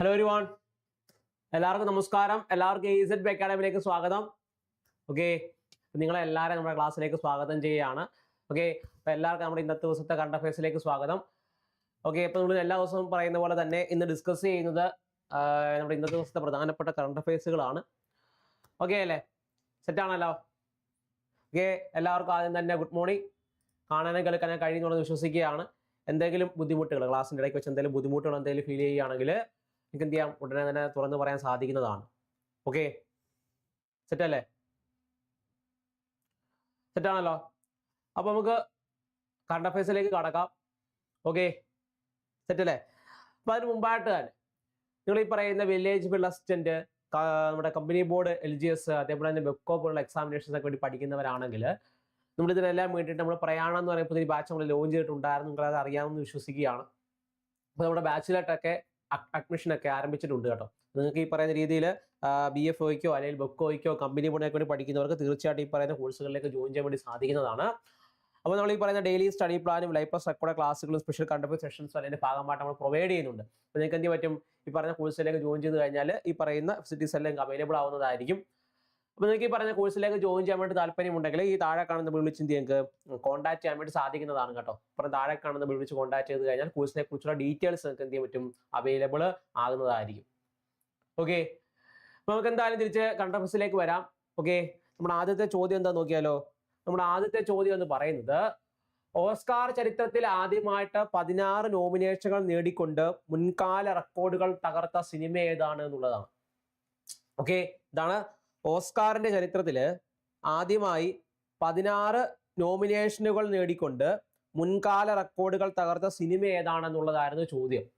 Hello ഒരുവാൺ എല്ലാവർക്കും നമസ്കാരം. എല്ലാവർക്കും എ സെഡ് അക്കാഡമിയിലേക്ക് സ്വാഗതം. ഓക്കെ നിങ്ങളെ എല്ലാവരും നമ്മുടെ ക്ലാസ്സിലേക്ക് സ്വാഗതം ചെയ്യുകയാണ്. ഓക്കെ അപ്പോൾ എല്ലാവർക്കും നമ്മുടെ ഇന്നത്തെ ദിവസത്തെ കണ്ട ഫേസിലേക്ക് സ്വാഗതം. ഓക്കെ ഇപ്പം നമ്മൾ എല്ലാ ദിവസവും പറയുന്ന പോലെ തന്നെ ഇന്ന് ഡിസ്കസ് ചെയ്യുന്നത് നമ്മുടെ ഇന്നത്തെ ദിവസത്തെ പ്രധാനപ്പെട്ട കറണ്ട് അഫയേഴ്സുകളാണ്. ഓക്കെ അല്ലേ? സെറ്റാണല്ലോ ഓക്കെ എല്ലാവർക്കും ആദ്യം തന്നെ ഗുഡ് മോർണിംഗ് കാണാനും കേൾക്കാനും കഴിയുന്നുണ്ടെന്ന് വിശ്വസിക്കുകയാണ്. എന്തെങ്കിലും ബുദ്ധിമുട്ടുകൾ ക്ലാസ്സിന്റെ ഇടയ്ക്ക് വെച്ച് എന്തെങ്കിലും ബുദ്ധിമുട്ടുകൾ എന്തെങ്കിലും ഫീൽ ചെയ്യുകയാണെങ്കിൽ നിങ്ങൾക്ക് എന്ത് ചെയ്യാം ഉടനെ തന്നെ തുറന്ന് പറയാൻ സാധിക്കുന്നതാണ്. ഓക്കെ സെറ്റല്ലേ സെറ്റാണല്ലോ അപ്പൊ നമുക്ക് കറണ്ട് അഫയേഴ്സിലേക്ക് കടക്കാം. ഓക്കെ സെറ്റല്ലേ അപ്പൊ അതിന് മുമ്പായിട്ട് തന്നെ നിങ്ങൾ ഈ പറയുന്ന വില്ലേജ് ബിൽ അസിസ്റ്റന്റ് നമ്മുടെ company board L G S അതേപോലെ തന്നെ വെബ്കോ പോലുള്ള എക്സാമിനേഷൻസ് ഒക്കെ വേണ്ടി പഠിക്കുന്നവരാണെങ്കിൽ നമ്മൾ ഇതിനെല്ലാം വേണ്ടിയിട്ട് നമ്മൾ പ്രയാണം എന്ന് പറയുമ്പോൾ ഈ ബാച്ച് നമ്മൾ ലോഞ്ച് ചെയ്തിട്ടുണ്ടായിരുന്നു. നിങ്ങളത് അറിയാമെന്ന് വിശ്വസിക്കുകയാണ്. അപ്പോൾ നമ്മുടെ ബാച്ചിലോട്ടൊക്കെ അഡ്മിഷൻ ഒക്കെ ആരംഭിച്ചിട്ടുണ്ട് കേട്ടോ. നിങ്ങൾക്ക് ഈ പറയുന്ന രീതിയിൽ ബി എഫ് ഒയ്ക്കോ അല്ലെങ്കിൽ ബൊക്കോയ്ക്കോ കമ്പനി ബോർഡിനൊക്കെ വേണ്ടി പഠിക്കുന്നവർക്ക് തീർച്ചയായിട്ടും ഈ പറയുന്ന കോഴ്സുകളിലേക്ക് ജോയിൻ ചെയ്യാൻ വേണ്ടി സാധിക്കുന്നതാണ്. അപ്പോൾ നമ്മൾ ഈ പറയുന്ന ഡെയിലി സ്റ്റഡി പ്ലാനും ലൈഫ് പ്ലസ് റെക്കോർഡ് ക്ലാസ്സുകളും സ്പെഷ്യൽ കണ്ടപ്പ് സെഷൻസും അതിന്റെ ഭാഗമായിട്ട് നമ്മൾ പ്രൊവൈഡ് ചെയ്യുന്നുണ്ട്. അപ്പോൾ നിങ്ങൾക്ക് എന്ത് പറ്റും? ഈ പറഞ്ഞ കോഴ്സിലേക്ക് ജോയിൻ ചെയ്ത് കഴിഞ്ഞാൽ ഈ പറയുന്ന ഫെസിലിറ്റീസ് എല്ലാം അവൈലബിൾ ആവുന്നതായിരിക്കും. അപ്പോൾ നിങ്ങൾക്ക് ഈ പറഞ്ഞ കോഴ്സിലേക്ക് ജോയിൻ ചെയ്യാൻ വേണ്ടി താല്പര്യമുണ്ടെങ്കിൽ ഈ താഴെ കാണുന്ന വിളിച്ച് നിങ്ങൾക്ക് കോൺടാക്ട് ചെയ്യാൻ വേണ്ടി സാധിക്കുന്നതാണ് കേട്ടോ. അപ്പോൾ താഴെ കാണുന്ന വിളിച്ച് കോൺടാക്ട് ചെയ്ത് കഴിഞ്ഞാൽ കോഴ്സിനെ കുറിച്ചുള്ള ഡീറ്റെയിൽസ് നിങ്ങൾക്ക് എന്ത് ചെയ്യാൻ പറ്റും? അവൈലബിൾ ആകുന്നതായിരിക്കും. ഓക്കെ നമുക്ക് എന്തായാലും തിരിച്ച് കണ്ടഫസിലേക്ക് വരാം. ഓക്കെ നമ്മുടെ ആദ്യത്തെ ചോദ്യം എന്താ നോക്കിയാലോ? നമ്മുടെ ആദ്യത്തെ ചോദ്യം എന്ന് പറയുന്നത് ഓസ്കാർ ചരിത്രത്തിൽ ആദ്യമായിട്ട് പതിനാറ് നോമിനേഷനുകൾ നേടിക്കൊണ്ട് മുൻകാല റെക്കോർഡുകൾ തകർത്ത സിനിമ ഏതാണ് എന്നുള്ളതാണ്. ഓക്കെ ഇതാണ് ഓസ്കാറിന്റെ ചരിത്രത്തിൽ ആദ്യമായി പതിനാറ് നോമിനേഷനുകൾ നേടിക്കൊണ്ട് മുൻകാല റെക്കോർഡുകൾ തകർത്ത സിനിമ ഏതാണെന്നുള്ളതായിരുന്നു ചോദ്യം.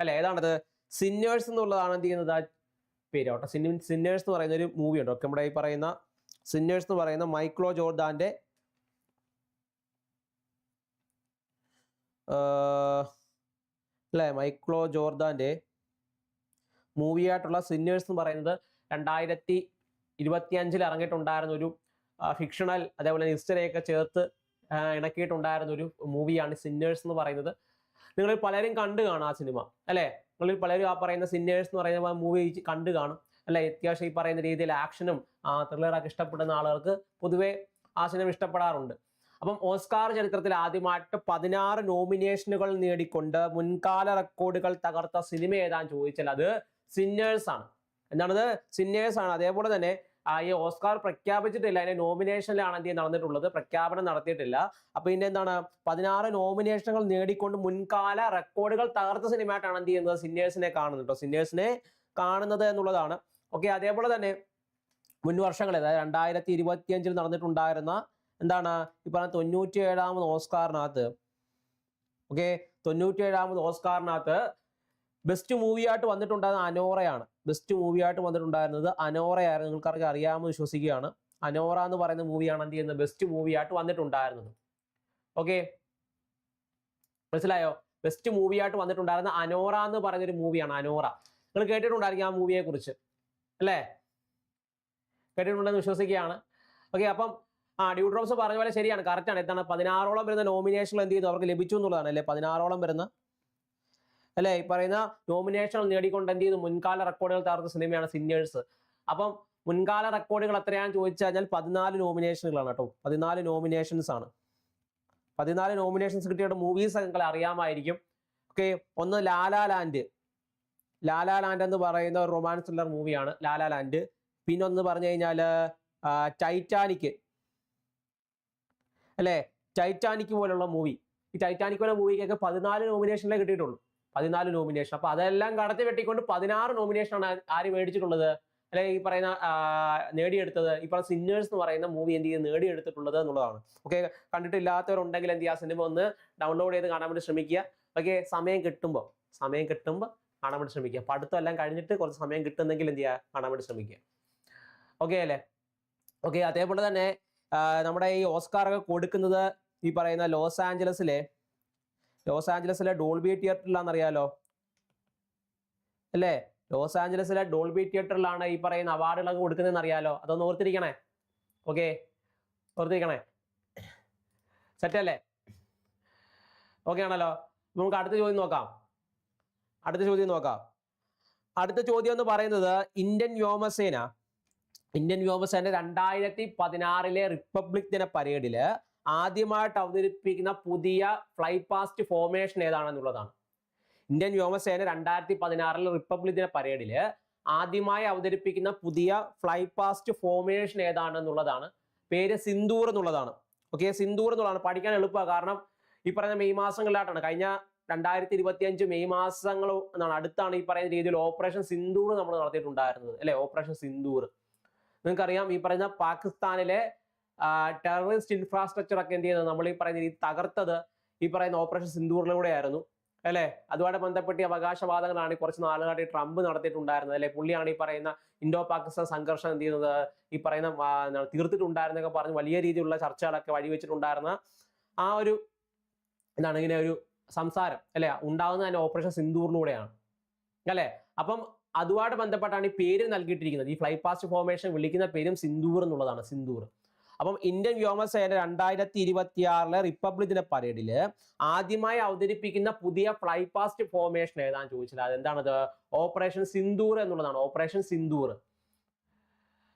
അല്ല? ഏതാണത്? സിന്നേഴ്സ് എന്നുള്ളതാണ് എന്ത് ചെയ്യുന്നത്? പേര് കേട്ടോ. സിനി സിന്നേഴ്സ് എന്ന് പറയുന്ന ഒരു മൂവി ഉണ്ട്? ഒക്കെ നമ്മുടെ ഈ പറയുന്ന സിന്നേഴ്സ് എന്ന് പറയുന്ന മൈക്ലോ ജോർദാന്റെ അല്ലേ? മൈക്ലോ ജോർദാന്റെ മൂവിയായിട്ടുള്ള സിന്നേഴ്സ് എന്ന് പറയുന്നത് രണ്ടായിരത്തി ഇരുപത്തിയഞ്ചിൽ ഇറങ്ങിയിട്ടുണ്ടായിരുന്ന ഒരു ഫിക്ഷണൽ അതേപോലെ ഹിസ്റ്ററിയൊക്കെ ചേർത്ത് ഇണക്കിയിട്ടുണ്ടായിരുന്ന ഒരു മൂവിയാണ് സിന്നേഴ്സ് എന്ന് പറയുന്നത്. നിങ്ങൾ പലരും കണ്ടു കാണും ആ സിനിമ അല്ലേ? നിങ്ങളിൽ പലരും ആ പറയുന്ന സിന്നേഴ്സ് എന്ന് പറയുന്ന മൂവി കണ്ടു കാണും അല്ലെ? അത്യാവശ്യം ഈ പറയുന്ന രീതിയിൽ ആക്ഷനും ത്രില്ലറൊക്കെ ഇഷ്ടപ്പെടുന്ന ആളുകൾക്ക് പൊതുവെ ആ സിനിമ ഇഷ്ടപ്പെടാറുണ്ട്. അപ്പം ഓസ്കാർ ചരിത്രത്തിൽ ആദ്യമായിട്ട് പതിനാറ് നോമിനേഷനുകൾ നേടിക്കൊണ്ട് മുൻകാല റെക്കോർഡുകൾ തകർത്ത സിനിമ ഏതാന്ന് ചോദിച്ചാൽ അത് സിന്നേഴ്സ് ആണ്. എന്താണത്? സിന്നേഴ്സ് ആണ് അതേപോലെ തന്നെ ഈ ഓസ്കാർ പ്രഖ്യാപിച്ചിട്ടില്ല. അതിന്റെ നോമിനേഷനിലാണ് എന്ത് നടന്നിട്ടുള്ളത്. പ്രഖ്യാപനം നടത്തിയിട്ടില്ല. അപ്പൊ ഇതിന്റെ എന്താണ്? പതിനാറ് നോമിനേഷനുകൾ നേടിക്കൊണ്ട് മുൻകാല റെക്കോർഡുകൾ തകർത്ത സിനിമയായിട്ടാണ് എന്ത് ചെയ്യുന്നത്? സിന്നേഴ്സിനെ കാണുന്നത് കേട്ടോ സിന്നേഴ്സിനെ കാണുന്നത് എന്നുള്ളതാണ്. ഓക്കെ അതേപോലെ തന്നെ മുൻ വർഷങ്ങളിൽ അതായത് രണ്ടായിരത്തി ഇരുപത്തി അഞ്ചിൽ നടന്നിട്ടുണ്ടായിരുന്ന എന്താണ്? പറഞ്ഞ തൊണ്ണൂറ്റി ഏഴാമത് ഓസ്കാറിനകത്ത് ഓക്കെ തൊണ്ണൂറ്റി ഏഴാമത് ഓസ്കാറിനകത്ത് ബെസ്റ്റ് മൂവിയായിട്ട് വന്നിട്ടുണ്ടായിരുന്ന അനോറയാണ്. ബെസ്റ്റ് മൂവിയായിട്ട് വന്നിട്ടുണ്ടായിരുന്നത് അനോറയായിരുന്നു നിങ്ങൾക്കറിയാം അറിയാമെന്ന് വിശ്വസിക്കുകയാണ്. അനോറ എന്ന് പറയുന്ന മൂവിയാണ് എന്ത് ചെയ്യുന്നത്? ബെസ്റ്റ് മൂവിയായിട്ട് വന്നിട്ടുണ്ടായിരുന്നത്. ഓക്കെ മനസ്സിലായോ? ബെസ്റ്റ് മൂവിയായിട്ട് വന്നിട്ടുണ്ടായിരുന്ന അനോറ എന്ന് പറയുന്ന ഒരു മൂവിയാണ് അനോറ. നിങ്ങൾ കേട്ടിട്ടുണ്ടായിരിക്കും ആ മൂവിയെ കുറിച്ച് അല്ലേ? കേട്ടിട്ടുണ്ടെന്ന് വിശ്വസിക്കുകയാണ്. ഓക്കെ അപ്പം ആ ഡ്യൂഡ്രോപ്സ് പറഞ്ഞ പോലെ ശരിയാണ്. കറക്റ്റ് ആണ്. എന്താണ്? പതിനാറോളം വരുന്ന നോമിനേഷൻ എന്ത് ചെയ്തു? അവർക്ക് ലഭിച്ചു എന്നുള്ളതാണ്. അല്ലേ? പതിനാറോളം വരുന്ന അല്ലേ? ഈ പറയുന്ന നോമിനേഷൻ നേടിക്കൊണ്ട് എന്ത് ചെയ്തു മുൻകാല റെക്കോർഡുകൾ തകർത്ത സിനിമയാണ് സിന്നേഴ്സ് അപ്പം മുൻകാല റെക്കോർഡുകൾ എത്രയാണെന്ന് ചോദിച്ചു കഴിഞ്ഞാൽ പതിനാല് നോമിനേഷനുകളാണ് കേട്ടോ. പതിനാല് നോമിനേഷൻസ് ആണ്. പതിനാല് നോമിനേഷൻസ് കിട്ടിയ മൂവീസ് നിങ്ങൾ അറിയാമായിരിക്കും. ഓക്കെ ഒന്ന് ലാലാ ലാൻഡ് ലാലാ ലാൻഡ് എന്ന് പറയുന്ന ഒരു റൊമാൻസ് ത്രില്ലർ മൂവിയാണ് ലാലാ ലാൻഡ് പിന്നെ ഒന്ന് പറഞ്ഞു കഴിഞ്ഞാൽ ടൈറ്റാനിക് അല്ലേ? ടൈറ്റാനിക് പോലുള്ള മൂവി ഈ ടൈറ്റാനിക് പോലെ മൂവിക്കൊക്കെ പതിനാല് നോമിനേഷനിലേ കിട്ടിയിട്ടുള്ളൂ. പതിനാല് നോമിനേഷൻ അപ്പൊ അതെല്ലാം കടത്തി വെട്ടിക്കൊണ്ട് പതിനാറ് നോമിനേഷനാണ് ആര് മേടിച്ചിട്ടുള്ളത്? അല്ലെ ഈ പറയുന്ന നേടിയെടുത്തത് ഈ പറയുന്ന സിന്നേഴ്സ് എന്ന് പറയുന്ന മൂവി എന്ത് ചെയ്ത് നേടിയെടുത്തിട്ടുള്ളത് എന്നുള്ളതാണ്. ഓക്കെ കണ്ടിട്ടില്ലാത്തവരുണ്ടെങ്കിൽ എന്ത് ചെയ്യുക? സിനിമ ഒന്ന് ഡൗൺലോഡ് ചെയ്ത് കാണാൻ വേണ്ടി ശ്രമിക്കുക. ഓക്കെ സമയം കിട്ടുമ്പോൾ സമയം കിട്ടുമ്പോൾ കാണാൻ വേണ്ടി ശ്രമിക്കുക. പഠിത്തം എല്ലാം കഴിഞ്ഞിട്ട് കുറച്ച് സമയം കിട്ടുന്നെങ്കിൽ എന്ത് ചെയ്യുക? കാണാൻ വേണ്ടി ശ്രമിക്കുക. ഓക്കെ അല്ലേ? ഓക്കെ അതേപോലെ തന്നെ നമ്മുടെ ഈ ഓസ്കാർ ഒക്കെ കൊടുക്കുന്നത് ഈ പറയുന്ന ലോസ് ആഞ്ചലസിലെ ലോസ് ആഞ്ചലസിലെ ഡോൾബി തിയേറ്ററിലാണെന്ന് അറിയാലോ അല്ലേ? ലോസ് ആഞ്ചലസിലെ ഡോൾബി തിയേറ്ററിലാണ് ഈ പറയുന്ന അവാർഡുകളൊക്കെ കൊടുക്കുന്നതെന്ന് അറിയാലോ അതൊന്ന് ഓർത്തിരിക്കണേ. ഓക്കെ? ഓർത്തിരിക്കണേ. സെറ്റ് അല്ലേ? ഓക്കെ ആണല്ലോ. നമുക്ക് അടുത്ത ചോദ്യം നോക്കാം. അടുത്ത ചോദ്യം നോക്കാം. അടുത്ത ചോദ്യം എന്ന് പറയുന്നത് ഇന്ത്യൻ വ്യോമസേന ഇന്ത്യൻ വ്യോമസേന രണ്ടായിരത്തി പതിനാറിലെ റിപ്പബ്ലിക് ദിന പരേഡിൽ ആദ്യമായിട്ട് അവതരിപ്പിക്കുന്ന പുതിയ ഫ്ലൈ പാസ്റ്റ് ഫോർമേഷൻ ഏതാണെന്നുള്ളതാണ്. ഇന്ത്യൻ വ്യോമസേന രണ്ടായിരത്തി പതിനാറിലെ റിപ്പബ്ലിക് ദിന പരേഡിൽ ആദ്യമായി അവതരിപ്പിക്കുന്ന പുതിയ ഫ്ലൈ പാസ്റ്റ് ഫോർമേഷൻ ഏതാണെന്നുള്ളതാണ്. പേര് സിന്ദൂർ എന്നുള്ളതാണ്. ഓക്കെ സിന്ദൂർ എന്നുള്ളതാണ്. പഠിക്കാൻ എളുപ്പമാണ്. കാരണം ഈ പറയുന്ന മെയ് മാസങ്ങളിലായിട്ടാണ്. കഴിഞ്ഞ രണ്ടായിരത്തി ഇരുപത്തി അഞ്ച് മെയ് മാസങ്ങൾ എന്നാണ്. അടുത്താണ് ഈ പറയുന്ന രീതിയിൽ ഓപ്പറേഷൻ സിന്ദൂർ നമ്മൾ നടത്തിയിട്ടുണ്ടായിരുന്നത്. അല്ലെ? ഓപ്പറേഷൻ സിന്ദൂർ. നിങ്ങൾക്കറിയാം ഈ പറയുന്ന പാകിസ്ഥാനിലെ ടെററിസ്റ്റ് ഇൻഫ്രാസ്ട്രക്ചർ ഒക്കെ എന്ത് ചെയ്യുന്നത്? നമ്മൾ ഈ പറയുന്ന രീതി തകർത്തത് ഈ പറയുന്ന ഓപ്പറേഷൻ സിന്ദൂറിലൂടെ ആയിരുന്നു അല്ലേ? അതുമായി ബന്ധപ്പെട്ട് അവകാശവാദങ്ങളാണ് കുറച്ച് നാളുകളായിട്ട് ട്രംപ് നടത്തിയിട്ടുണ്ടായിരുന്നത്. അല്ലെ? പുള്ളിയാണ് ഈ പറയുന്ന ഇന്തോ പാകിസ്ഥാൻ സംഘർഷം എന്ത് ചെയ്യുന്നത്? ഈ പറയുന്ന തീർത്തിട്ടുണ്ടായിരുന്നൊക്കെ പറഞ്ഞ് വലിയ രീതിയിലുള്ള ചർച്ചകളൊക്കെ വഴിവെച്ചിട്ടുണ്ടായിരുന്ന ആ ഒരു എന്താണ് ഇങ്ങനെ ഒരു സംസാരം. അല്ലെ? ഉണ്ടാകുന്ന തന്നെ ഓപ്പറേഷൻ സിന്ദൂറിലൂടെയാണ്. അല്ലേ? അപ്പം അതുമായിട്ട് ബന്ധപ്പെട്ടാണ് ഈ പേര് നൽകിയിട്ടിരിക്കുന്നത്. ഈ ഫ്ലൈ പാസ്റ്റ് ഫോർമേഷൻ വിളിക്കുന്ന പേരും സിന്ദൂർ എന്നുള്ളതാണ് സിന്ദൂർ. അപ്പം ഇന്ത്യൻ വ്യോമസേന രണ്ടായിരത്തി ഇരുപത്തി ആറിലെ റിപ്പബ്ലിക് ദിന പരേഡിൽ ആദ്യമായി അവതരിപ്പിക്കുന്ന പുതിയ ഫ്ലൈ പാസ്റ്റ് ഫോർമേഷൻ ഏതാന്ന് ചോദിച്ചത് അതെന്താണത്? ഓപ്പറേഷൻ സിന്ദൂർ എന്നുള്ളതാണ്. ഓപ്പറേഷൻ സിന്ദൂർ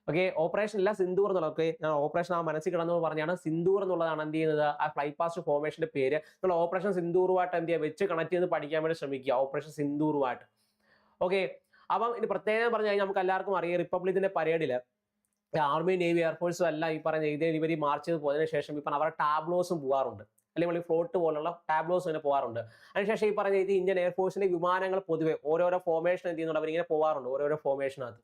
ഓക്കെ ഓപ്പറേഷൻ അല്ല സിന്ദൂർ എന്നുള്ള ഓക്കെ ഞാൻ ഓപ്പറേഷൻ ആ മനസ്സിൽ കിടന്നു പറഞ്ഞാണ് സിന്ദൂർ എന്നുള്ളതാണ് എന്ത് ചെയ്യുന്നത്? ആ ഫ്ലൈ പാസ്റ്റ് ഫോർമേഷന്റെ പേര്. നിങ്ങൾ ഓപ്പറേഷൻ സിന്ദൂറുമായിട്ട് എന്ത് ചെയ്യുക? വെച്ച് കണക്ട് ചെയ്ത് പഠിക്കാൻ വേണ്ടി ശ്രമിക്കുക. ഓപ്പറേഷൻ സിന്ദൂറുമായിട്ട് ഓക്കെ അപ്പം ഇനി പ്രത്യേകം പറഞ്ഞു കഴിഞ്ഞാൽ നമുക്ക് എല്ലാവർക്കും അറിയാം റിപ്പബ്ലിക്കിന്റെ പരേഡിൽ ആർമി നേവി എയർഫോഴ്സും അല്ല ഈ പറഞ്ഞ ഇതേ ഇവർ മാർച്ച് ചെയ്ത് പോയതിനു ശേഷം ഇപ്പം അവരുടെ ടാബ്ലോസും പോകാറുണ്ട് അല്ലെങ്കിൽ ഫ്ലോട്ട് പോലുള്ള ടാബ്ലോസ് ഇങ്ങനെ പോകാറുണ്ട് അതിനുശേഷം ഈ പറഞ്ഞ ഇത് ഇന്ത്യൻ എയർഫോഴ്സിന്റെ വിമാനങ്ങൾ പൊതുവെ ഓരോരോ ഫോർമേഷൻ എന്ത് ചെയ്യുന്നുണ്ട്? അവരിങ്ങനെ പോകാറുണ്ട് ഓരോരോ ഫോർമേഷനകത്ത്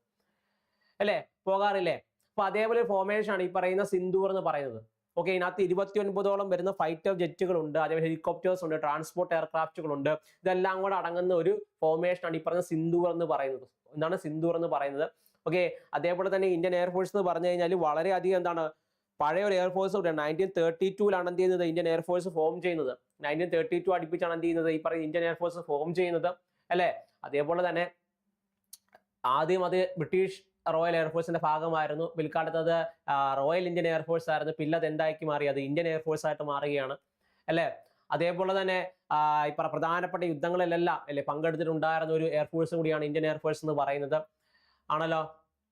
അല്ലേ? പോകാറില്ലേ? അപ്പൊ അതേപോലെ ഫോർമേഷൻ ആണ് ഈ പറയുന്ന സിന്ധൂർ എന്ന് പറയുന്നത്. ഓക്കെ ഇതിനകത്ത് ഇരുപത്തി ഒൻപതോളം വരുന്ന ഫൈറ്റർ ജെറ്റുകൾ ഉണ്ട്. അതേപോലെ ഹെലികോപ്റ്റേഴ്സ് ഉണ്ട് ട്രാൻസ്പോർട്ട് എയർക്രാഫ്റ്റുകൾ ഉണ്ട്. ഇതെല്ലാം കൂടെ അടങ്ങുന്ന ഒരു ഫോർമേഷൻ ആണ് ഈ പറയുന്ന സിന്ധൂർ എന്ന് പറയുന്നത്. എന്താണ് സിന്ധൂർ എന്ന് പറയുന്നത്? ഓക്കെ അതേപോലെ തന്നെ ഇന്ത്യൻ എയർഫോഴ്സ് എന്ന് പറഞ്ഞു കഴിഞ്ഞാൽ വളരെയധികം എന്താണ് പഴയ ഒരു എയർഫോഴ്സ് കൂടെ നയന്റീൻ തേർട്ടി ടൂലാണ് എന്ത് ചെയ്യുന്നത് ഇന്ത്യൻ എയർഫോഴ്സ് ഫോം ചെയ്യുന്നത്. നയന്റീൻ തേർട്ടി ടു അടുപ്പിച്ചാണ് എന്ത് ചെയ്യുന്നത്? ഈ പറയുന്ന ഇന്ത്യൻ എയർഫോഴ്സ് ഫോം ചെയ്യുന്നത്. അല്ലേ? അതേപോലെ തന്നെ ആദ്യം അത് ബ്രിട്ടീഷ് റോയൽ എയർഫോഴ്സിന്റെ ഭാഗമായിരുന്നു. പിൽക്കാലത്ത് അത് റോയൽ ഇന്ത്യൻ എയർഫോഴ്സ് ആയിരുന്നു. പിന്നെ അത് എന്താക്കി മാറി? അത് ഇന്ത്യൻ എയർഫോഴ്സ് ആയിട്ട് മാറുകയാണ്. അല്ലേ? അതേപോലെ തന്നെ ഇപ്പറ പ്രധാനപ്പെട്ട യുദ്ധങ്ങളിലെല്ലാം അല്ലെ പങ്കെടുത്തിട്ടുണ്ടായിരുന്ന ഒരു എയർഫോഴ്സ് കൂടിയാണ് ഇന്ത്യൻ എയർഫോഴ്സ് എന്ന് പറയുന്നത്. ആണല്ലോ?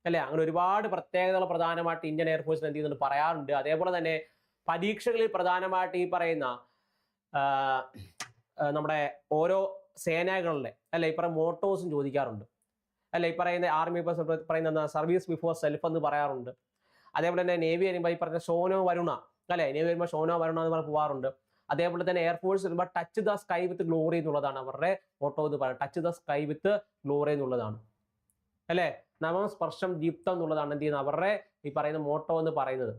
അല്ലെ? അങ്ങനെ ഒരുപാട് പ്രത്യേകതകൾ പ്രധാനമായിട്ട് ഇന്ത്യൻ എയർഫോഴ്സിന് എന്ത് ചെയ്യുന്നുണ്ട് പറയാറുണ്ട്. അതേപോലെ തന്നെ പരീക്ഷകളിൽ പ്രധാനമായിട്ട് ഈ പറയുന്ന നമ്മുടെ ഓരോ സേനകളിലെ അല്ലെ ഈ പറയുന്ന മോട്ടോസും ചോദിക്കാറുണ്ട്. അല്ലെ ഈ പറയുന്ന ആർമി പറയുന്ന സർവീസ് ബിഫോർ സെൽഫ് എന്ന് പറയാറുണ്ട്. അതേപോലെ തന്നെ നേവി വരുമ്പോൾ ഈ പറഞ്ഞ ഷോനോ വരുണ അല്ലെ? നേവി വരുമ്പോൾ ഷോനോ വരുണ എന്ന് പറഞ്ഞ് പോവാറുണ്ട്. അതേപോലെ തന്നെ എയർഫോഴ്സ് വരുമ്പോൾ touch the sky with glory എന്നുള്ളതാണ് അവരുടെ മോട്ടോ എന്ന് പറയുന്നത് touch the sky with glory എന്നുള്ളതാണ്. അല്ലെ? നവം സ്പർശം ദീപ്തം എന്നുള്ളതാണ് എന്ത് ചെയ്യുന്നത്? അവരുടെ ഈ പറയുന്ന മോട്ടോ എന്ന് പറയുന്നത്.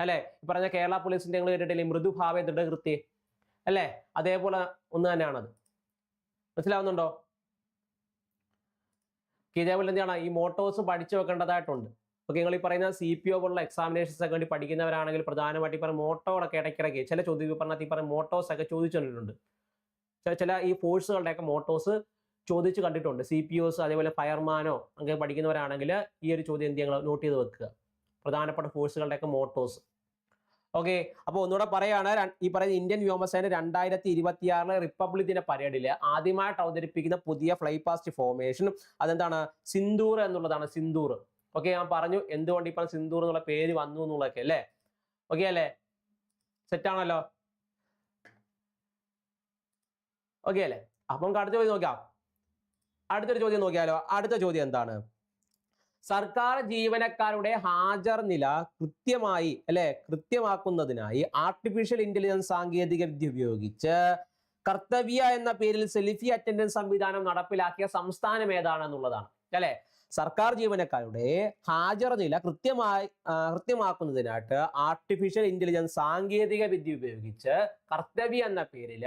അല്ലേ? ഈ പറഞ്ഞ കേരള പോലീസിന്റെ നിങ്ങൾ കേട്ടിട്ടില്ലേ? മൃദുഭാവേ ദൃഢകൃത്യ അല്ലേ? അതേപോലെ ഒന്ന് തന്നെയാണത്. മനസ്സിലാവുന്നുണ്ടോ? ഇതേപോലെ എന്താണ് ഈ മോട്ടോസ് പഠിച്ചു വെക്കേണ്ടതായിട്ടുണ്ട്. ഓക്കെ നിങ്ങൾ ഈ പറയുന്ന സി പി ഒ പോലുള്ള എക്സാമിനേഷൻസ് ഒക്കെ വേണ്ടി പഠിക്കുന്നവരാണെങ്കിൽ പ്രധാനമായിട്ട് ഈ പറഞ്ഞ മോട്ടോകളൊക്കെ ഇടയ്ക്കിടയ്ക്ക് ചില ചോദ്യ വിപണത്തിൽ ഈ പറഞ്ഞ മോട്ടോസ് ഒക്കെ ചോദിച്ചിട്ടുണ്ട് ചില ഈ ഫോഴ്സുകളുടെയൊക്കെ മോട്ടോസ് ചോദിച്ചു കണ്ടിട്ടുണ്ട്. സി പി ഒസ് അതേപോലെ ഫയർമാനോ അങ്ങനെ പഠിക്കുന്നവരാണെങ്കിൽ ഈ ഒരു ചോദ്യം എന്ത് ഞങ്ങൾ നോട്ട് ചെയ്ത് വെക്കുക. പ്രധാനപ്പെട്ട ഫോഴ്സുകളുടെയൊക്കെ മോട്ടോസ് ഓക്കെ അപ്പോൾ ഒന്നുകൂടെ പറയാണ് ഈ പറയുന്ന ഇന്ത്യൻ വ്യോമസേന രണ്ടായിരത്തി ഇരുപത്തിയാറിലെ റിപ്പബ്ലിക് ദിന പരേഡിൽ ആദ്യമായിട്ട് അവതരിപ്പിക്കുന്ന പുതിയ ഫ്ലൈ പാസ്റ്റ് ഫോർമേഷൻ അതെന്താണ്? സിന്ദൂർ എന്നുള്ളതാണ് സിന്ദൂർ. ഓക്കെ ഞാൻ പറഞ്ഞു എന്തുകൊണ്ട് ഇപ്പം സിന്ദൂർ എന്നുള്ള പേര് വന്നു എന്നുള്ളതൊക്കെ അല്ലേ? ഓക്കെ അല്ലേ? സെറ്റ് ആണല്ലോ. ഓക്കെ അല്ലേ? അപ്പം നമുക്ക് പോയി നോക്കാം. അടുത്തൊരു ചോദ്യം നോക്കിയാലോ? അടുത്ത ചോദ്യം എന്താണ്? സർക്കാർ ജീവനക്കാരുടെ ഹാജർ നില കൃത്യമായി അല്ലെ? കൃത്യമാക്കുന്നതിനായി ആർട്ടിഫിഷ്യൽ ഇന്റലിജൻസ് സാങ്കേതിക വിദ്യ ഉപയോഗിച്ച് കർത്തവ്യ എന്ന പേരിൽ സെൽഫി അറ്റൻഡൻസ് സംവിധാനം നടപ്പിലാക്കിയ സംസ്ഥാനം ഏതാണെന്നുള്ളതാണ്. അല്ലെ? സർക്കാർ ജീവനക്കാരുടെ ഹാജർ നില കൃത്യമായി കൃത്യമാക്കുന്നതിനായിട്ട് ആർട്ടിഫിഷ്യൽ ഇന്റലിജൻസ് സാങ്കേതിക വിദ്യ ഉപയോഗിച്ച് കർത്തവ്യ എന്ന പേരിൽ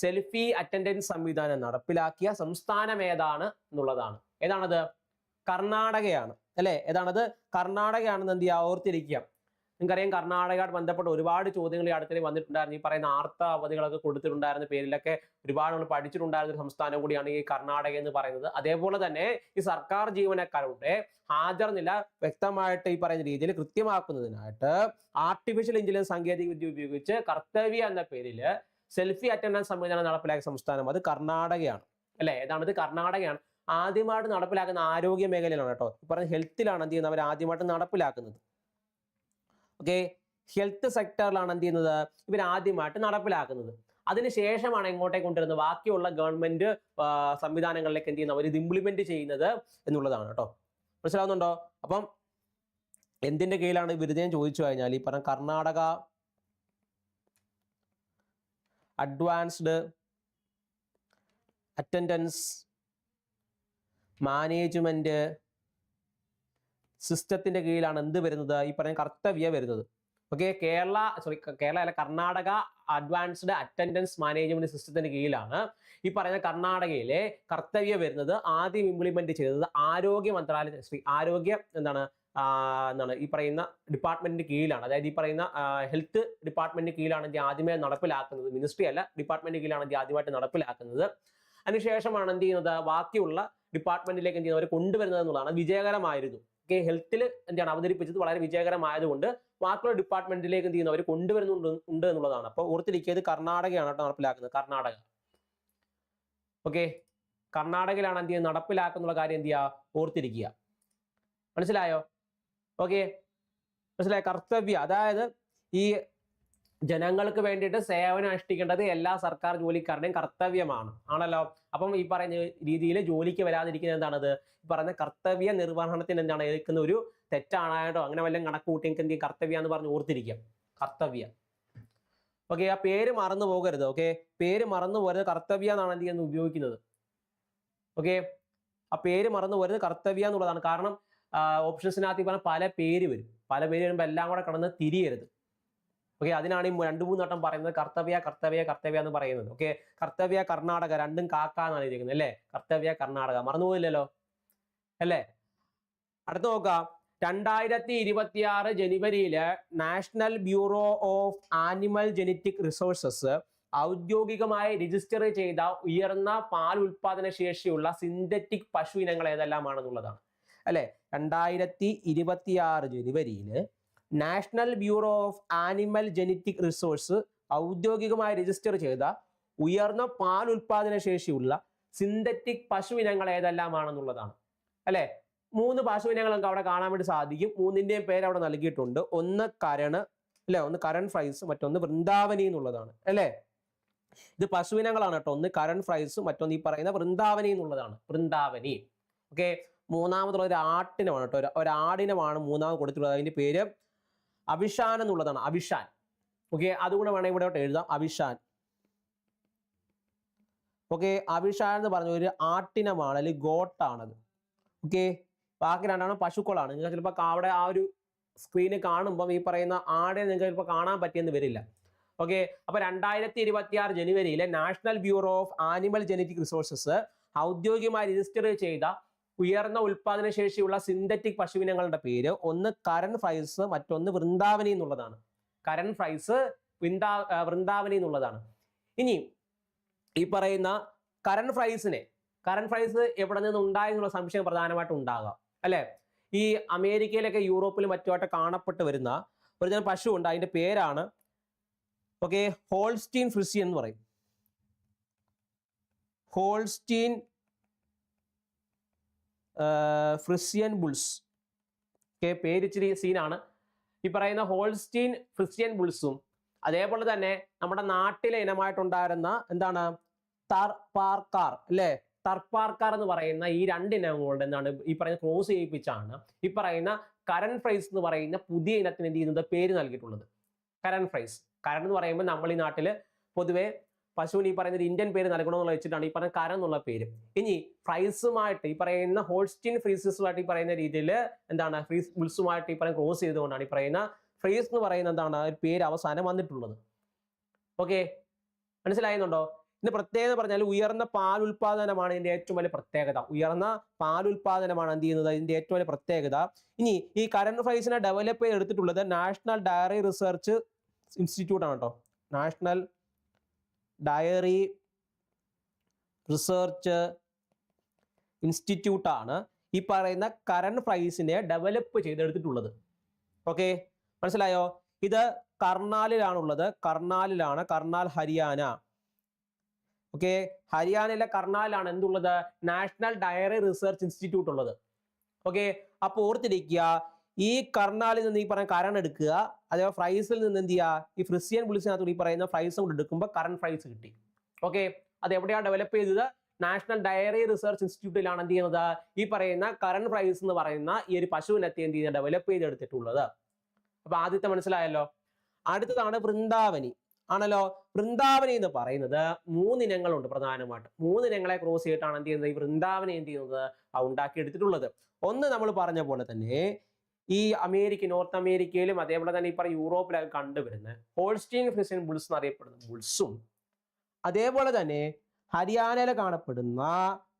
സെൽഫി അറ്റൻഡൻസ് സംവിധാനം നടപ്പിലാക്കിയ സംസ്ഥാനം ഏതാണ് എന്നുള്ളതാണ്. ഏതാണത്? കർണാടകയാണ്. അല്ലെ? ഏതാണത്? കർണാടകയാണെന്ന് എന്ത് ചെയ്യുക? ഓർത്തിരിക്കുക. നിങ്ങൾക്കറിയാം കർണാടകയുമായിട്ട് ബന്ധപ്പെട്ട ഒരുപാട് ചോദ്യങ്ങൾ ഈ അടുത്തിടെ വന്നിട്ടുണ്ടായിരുന്നു. ഈ പറയുന്ന ആർത്ത അവധികളൊക്കെ കൊടുത്തിട്ടുണ്ടായിരുന്ന പേരിലൊക്കെ ഒരുപാട് നമ്മൾ പഠിച്ചിട്ടുണ്ടായിരുന്ന ഒരു സംസ്ഥാനം കൂടിയാണ് ഈ കർണാടക എന്ന് പറയുന്നത്. അതേപോലെ തന്നെ ഈ സർക്കാർ ജീവനക്കാരുടെ ഹാജർ നില വ്യക്തമായിട്ട് ഈ പറയുന്ന രീതിയിൽ കൃത്യമാക്കുന്നതിനായിട്ട് ആർട്ടിഫിഷ്യൽ ഇന്റലിജൻസ് സാങ്കേതിക വിദ്യ ഉപയോഗിച്ച് കർത്തവ്യ എന്ന പേരിൽ സെൽഫി അറ്റൻഡൻസ് സംവിധാനം നടപ്പിലാക്കിയ സംസ്ഥാനം അത് കർണാടകയാണ്. അല്ലെ? ഇത് കർണാടകയാണ്. ആദ്യമായിട്ട് നടപ്പിലാക്കുന്ന ആരോഗ്യ മേഖലയിലാണ് കേട്ടോ. ഈ പറഞ്ഞ ഹെൽത്തിലാണ് എന്ത് ചെയ്യുന്നത് അവർ ആദ്യമായിട്ട് നടപ്പിലാക്കുന്നത്. ഓക്കെ ഹെൽത്ത് സെക്ടറിലാണ് എന്ത് ചെയ്യുന്നത് ഇവർ ആദ്യമായിട്ട് നടപ്പിലാക്കുന്നത്. അതിനുശേഷമാണ് എങ്ങോട്ടേക്ക് കൊണ്ടുവരുന്നത് ബാക്കിയുള്ള ഗവൺമെന്റ് സംവിധാനങ്ങളിലേക്ക് എന്ത് ചെയ്യുന്നത് അവർ ഇത് ഇംപ്ലിമെന്റ് ചെയ്യുന്നത് എന്നുള്ളതാണ് കേട്ടോ. മനസ്സിലാവുന്നുണ്ടോ? അപ്പം എന്തിന്റെ കീഴിലാണ് ബിരുദം ചോദിച്ചു കഴിഞ്ഞാൽ ഈ പറഞ്ഞ കർണാടക അഡ്വാൻസ്ഡ് അറ്റൻഡൻസ് മാനേജ്മെന്റ് സിസ്റ്റത്തിന്റെ കീഴിലാണ് എന്ത് വരുന്നത്? ഈ പറയുന്ന കർത്തവ്യ വരുന്നത്. ഓക്കെ കേരള സോറി കേരള അല്ല കർണാടക അഡ്വാൻസ്ഡ് അറ്റൻഡൻസ് മാനേജ്മെന്റ് സിസ്റ്റത്തിന്റെ കീഴിലാണ് ഈ പറയുന്ന കർണാടകയിലെ കർത്തവ്യ വരുന്നത്. ആദ്യം ഇംപ്ലിമെന്റ് ചെയ്തത് ആരോഗ്യ മന്ത്രാലയ ശ്രീ ആരോഗ്യ എന്താണ്? എന്താണ് ഈ പറയുന്ന ഡിപ്പാർട്ട്മെന്റിന് കീഴിലാണ്. അതായത് ഈ പറയുന്ന ഹെൽത്ത് ഡിപ്പാർട്ട്മെന്റിന് കീഴിലാണ് ഇത് ആദ്യമേ നടപ്പിലാക്കുന്നത്. മിനിസ്ട്രി അല്ല ഡിപ്പാർട്ട്മെന്റിന് കീഴിലാണ് ഇത് ആദ്യമായിട്ട് നടപ്പിലാക്കുന്നത്. അതിനുശേഷമാണ് എന്ത് ചെയ്യുന്നത്? ബാക്കിയുള്ള ഡിപ്പാർട്ട്മെന്റിലേക്ക് എന്ത് ചെയ്യുന്നത്? അവർ കൊണ്ടുവരുന്നത് എന്നുള്ളതാണ്. വിജയകരമായിരുന്നു. ഓക്കെ ഹെൽത്തിൽ എന്താണ് അവതരിപ്പിച്ചത്? വളരെ വിജയകരമായതുകൊണ്ട് ബാക്കിയുള്ള ഡിപ്പാർട്ട്മെന്റിലേക്ക് എന്ത് ചെയ്യുന്നു? അവർ കൊണ്ടുവരുന്നുണ്ട് ഉണ്ട് എന്നുള്ളതാണ്. അപ്പോൾ ഓർത്തിരിക്കിയത് കർണാടകയാണ് കേട്ടോ നടപ്പിലാക്കുന്നത്. കർണാടക. ഓക്കെ കർണാടകയിലാണ് എന്ത് ചെയ്യുന്നത്? നടപ്പിലാക്കുന്നുള്ള കാര്യം എന്ത് ചെയ്യുക? ഓർത്തിരിക്കുക. മനസ്സിലായോ? ഓക്കെ മനസ്സിലായ? കർത്തവ്യ. അതായത് ഈ ജനങ്ങൾക്ക് വേണ്ടിയിട്ട് സേവനം അനുഷ്ഠിക്കേണ്ടത് എല്ലാ സർക്കാർ ജോലിക്കാരുടെയും കർത്തവ്യമാണ്. ആണല്ലോ? അപ്പം ഈ പറയുന്ന രീതിയിൽ ജോലിക്ക് വരാതിരിക്കുന്നത് എന്താണത്? ഈ പറയുന്ന കർത്തവ്യ നിർവഹണത്തിന് എന്താണ് എടുക്കുന്ന ഒരു തെറ്റാണായിട്ടോ അങ്ങനെ വല്ലതും കണക്ക് കൂട്ടി കർത്തവ്യ എന്ന് പറഞ്ഞ് ഓർത്തിരിക്കാം കർത്തവ്യ. ഓക്കെ ആ പേര് മറന്നു പോകരുത്. ഓക്കെ പേര് മറന്നു പോകരുത്. കർത്തവ്യ എന്നാണ് എന്ത് ചെയ്യുന്നത്? ഉപയോഗിക്കുന്നത്. ഓക്കെ ആ പേര് മറന്നു പോകരുത്. കർത്തവ്യ എന്നുള്ളതാണ്. കാരണം ഓപ്ഷൻസിനകത്ത് പറഞ്ഞ പല പേര് വരും. പല പേര് വരുമ്പോൾ എല്ലാം കൂടെ കടന്ന് തിരിയരുത്. ഓക്കെ അതിനാണ് ഈ രണ്ടു മൂന്ന് വട്ടം പറയുന്നത് കർത്തവ്യ കർത്തവ്യ കർത്തവ്യ എന്ന് പറയുന്നത്. ഓക്കെ കർത്തവ്യ കർണാടക രണ്ടും കാക്ക എന്നാണ് ഇരിക്കുന്നത് അല്ലേ? കർത്തവ്യ കർണാടക. മറന്നുപോയില്ലല്ലോ? അല്ലേ? അടുത്ത നോക്കാം. രണ്ടായിരത്തി ഇരുപത്തിയാറ് ജനുവരിയിൽ National Bureau of Animal Genetic Resources ഔദ്യോഗികമായി രജിസ്റ്റർ ചെയ്ത ഉയർന്ന പാൽ ഉൽപാദന ശേഷിയുള്ള സിന്തറ്റിക് പശു ഇനങ്ങൾ ഏതെല്ലാമാണെന്നുള്ളതാണ്. അല്ലെ? രണ്ടായിരത്തി ഇരുപത്തി ആറ് ജനുവരിയിൽ National Bureau of Animal Genetic Resource ഔദ്യോഗികമായി രജിസ്റ്റർ ചെയ്ത ഉയർന്ന പാൽ ഉൽപാദന ശേഷിയുള്ള സിന്തറ്റിക് പശു ഇനങ്ങൾ ഏതെല്ലാമാണെന്നുള്ളതാണ്. അല്ലെ? മൂന്ന് പശു ഇനങ്ങൾ നമുക്ക് അവിടെ കാണാൻ വേണ്ടി സാധിക്കും. മൂന്നിന്റെയും പേര് അവിടെ നൽകിയിട്ടുണ്ട്. ഒന്ന് കരണ് അല്ലെ? ഒന്ന് കരൺ ഫ്രൈസ് മറ്റൊന്ന് വൃന്ദാവനി എന്നുള്ളതാണ്. അല്ലേ? ഇത് പശുവിനങ്ങളാണ് കേട്ടോ. ഒന്ന് കരൺ ഫ്രൈസ് മറ്റൊന്ന് ഈ പറയുന്ന വൃന്ദാവനി എന്നുള്ളതാണ്. വൃന്ദാവനി. ഓക്കെ? മൂന്നാമതുള്ള ഒരു ആട്ടിനമാണ് കേട്ടോ. ഒരു- ആടിനമാണ് മൂന്നാമത് കൊടുത്തിട്ടുള്ളത്. അതിന്റെ പേര് അഭിഷാൻ എന്നുള്ളതാണ്. അഭിഷാൻ. ഓക്കെ അതുകൂടെ വേണമെങ്കിൽ ഇവിടെ എഴുതാം. അഭിഷാൻ. ഓക്കെ അഭിഷാൻ എന്ന് പറഞ്ഞ ഒരു ആട്ടിനമാണ് അല്ലെങ്കിൽ ഗോട്ടാണത്. ഓക്കെ ബാക്കി രണ്ടെണ്ണം പശുക്കളാണ്. നിങ്ങൾ ചിലപ്പോൾ അവിടെ ആ ഒരു സ്ക്രീനിൽ കാണുമ്പം ഈ പറയുന്ന ആടിനെ നിങ്ങൾക്ക് ചിലപ്പോൾ കാണാൻ പറ്റിയെന്ന് വരില്ല. ഓക്കെ അപ്പൊ രണ്ടായിരത്തി ഇരുപത്തി ആറ് ജനുവരിയിലെ National Bureau of Animal Genetic Resources ഔദ്യോഗികമായി രജിസ്റ്റർ ചെയ്ത ഉയർന്ന ഉൽപാദന ശേഷിയുള്ള സിന്തറ്റിക് പശുവിനങ്ങളുടെ പേര്. ഒന്ന് കരൺ ഫ്രൈസ് മറ്റൊന്ന് വൃന്ദാവനി എന്നുള്ളതാണ്. കരൺ ഫ്രൈസ് വൃന്ദാ വൃന്ദാവനി എന്നുള്ളതാണ്. ഇനി ഈ പറയുന്ന കരൺ ഫ്രൈസിനെ കരൺ ഫ്രൈസ് എവിടെ നിന്ന് ഉണ്ടായി എന്നുള്ള സംശയം പ്രധാനമായിട്ടും ഉണ്ടാകാം. അല്ലെ? ഈ അമേരിക്കയിലൊക്കെ യൂറോപ്പിലും മറ്റുമായിട്ട് കാണപ്പെട്ട് വരുന്ന ഒരു തരം പശു ഉണ്ട്. അതിന്റെ പേരാണ് ഓക്കെ ഹോൾസ്റ്റീൻ ഫ്രിസിയൻ എന്ന് പറയും. Holstein Friesian bulls. ഓക്കെ പേരിച്ചിരി സീനാണ്. ഈ പറയുന്ന ഹോൾസ്റ്റീൻ ഫ്രിസ്ത്യൻ ബുൾസും അതേപോലെ തന്നെ നമ്മുടെ നാട്ടിലെ ഇനമായിട്ടുണ്ടായിരുന്ന എന്താണ്? തർപാർക്കാർ അല്ലേ? തർപ്പാർക്കാർ എന്ന് പറയുന്ന ഈ രണ്ട് കൊണ്ട് എന്താണ്? ഈ പറയുന്ന ക്രോസ് ചെയ്യിപ്പിച്ചാണ് ഈ പറയുന്ന കരൺ ഫ്രൈസ് എന്ന് പറയുന്ന പുതിയ ഇനത്തിന് എന്ത് ചെയ്യുന്നത്? പേര് നൽകിയിട്ടുള്ളത്. കരൺ ഫ്രൈസ്. കരൺ എന്ന് പറയുമ്പോൾ നമ്മൾ ഈ നാട്ടിൽ പൊതുവെ പശുവിന് ഈ പറയുന്ന ഒരു ഇന്ത്യൻ പേര് നൽകണമെന്നുള്ള വെച്ചിട്ടാണ് ഈ പറയുന്ന കരം എന്നുള്ള പേര്. ഇനി ഫ്രൈസുമായിട്ട് ഈ പറയുന്ന ഹോൾസ്റ്റീൻ ഫ്രീസസുമായിട്ട് ഈ പറയുന്ന രീതിയിൽ എന്താണ് ഫ്രീസ് ബുൾസുമായിട്ട് ഈ പറയുന്ന ക്രോസ് ചെയ്തുകൊണ്ടാണ് ഈ പറയുന്ന ഫ്രീസ് എന്ന് പറയുന്ന എന്താണ് ഒരു പേര് അവസാനം വന്നിട്ടുള്ളത്. ഓക്കെ മനസ്സിലായെന്നുണ്ടോ? ഇതിന്റെ പ്രത്യേകത പറഞ്ഞാൽ ഉയർന്ന പാൽ ഉൽപാദനമാണ് ഇതിന്റെ ഏറ്റവും വലിയ പ്രത്യേകത. ഉയർന്ന പാൽ ഉൽപാദനമാണ് എന്ത് ചെയ്യുന്നത്? ഇതിന്റെ ഏറ്റവും വലിയ പ്രത്യേകത. ഇനി ഈ കരണ്ട് ഫ്രൈസിനെ ഡെവലപ്പ് ചെയ്തെടുത്തിട്ടുള്ളത് നാഷണൽ ഡയറി റിസർച്ച് ഇൻസ്റ്റിറ്റ്യൂട്ട് ആണ് കേട്ടോ. നാഷണൽ ഡയറി റിസർച്ച് ഇൻസ്റ്റിറ്റ്യൂട്ട് ആണ് ഈ പറയുന്ന കരൺ ഫ്രൈസിനെ ഡെവലപ്പ് ചെയ്തെടുത്തിട്ടുള്ളത്. ഓക്കെ മനസ്സിലായോ? ഇത് കർണാലിലാണുള്ളത്. കർണാലിലാണ് കർണാൽ ഹരിയാന. ഓക്കെ ഹരിയാനയിലെ കർണാലിലാണ് എന്തുള്ളത്? നാഷണൽ ഡയറി റിസർച്ച് ഇൻസ്റ്റിറ്റ്യൂട്ട് ഉള്ളത് ഓക്കെ അപ്പോൾ ഓർത്തിരിക്കുക ഈ കർണാലിൽ നിന്ന് ഈ പറയുന്ന കരൺ എടുക്കുക അതേപോലെ ഫ്രൈസിൽ നിന്ന് എന്ത് ചെയ്യുക? ഈ ഫ്രിസിയൻ ബുൾസിനകത്ത് ഈ പറയുന്ന ഫ്രൈസും കൂടെ എടുക്കുമ്പോൾ കറണ്ട് ഫ്രൈസ് കിട്ടി. ഓക്കെ അത് എവിടെയാണ് ഡെവലപ്പ് ചെയ്തത്? നാഷണൽ ഡയറി റിസർച്ച് ഇൻസ്റ്റിറ്റ്യൂട്ടിലാണ് എന്ത് ചെയ്യുന്നത്? ഈ പറയുന്ന കരൺ ഫ്രൈസ് എന്ന് പറയുന്ന ഈ ഒരു പശുവിനത്തെ എന്ത് ചെയ്യുന്നത്? ഡെവലപ്പ് ചെയ്തെടുത്തിട്ടുള്ളത്. അപ്പൊ ആദ്യത്തെ മനസ്സിലായല്ലോ? അടുത്തതാണ് വൃന്ദാവനി. ആണല്ലോ? വൃന്ദാവനി എന്ന് പറയുന്നത് മൂന്നിനങ്ങളുണ്ട് പ്രധാനമായിട്ട്. മൂന്നിനങ്ങളെ ക്രോസ് ചെയ്തിട്ടാണ് എന്ത് ചെയ്യുന്നത്? ഈ വൃന്ദാവനി എന്ത് ചെയ്യുന്നത്? ഉണ്ടാക്കിയെടുത്തിട്ടുള്ളത്. ഒന്ന് നമ്മൾ പറഞ്ഞ പോലെ തന്നെ ഈ അമേരിക്ക നോർത്ത് അമേരിക്കയിലും അതേപോലെ തന്നെ ഈ പറഞ്ഞ യൂറോപ്പിലൊക്കെ കണ്ടുവരുന്ന ഹോൾസ്റ്റീൻ ഫ്രിസിയൻ ബുൾസ് എന്നറിയപ്പെടുന്ന ബുൾസും അതേപോലെ തന്നെ ഹരിയാനയിൽ കാണപ്പെടുന്ന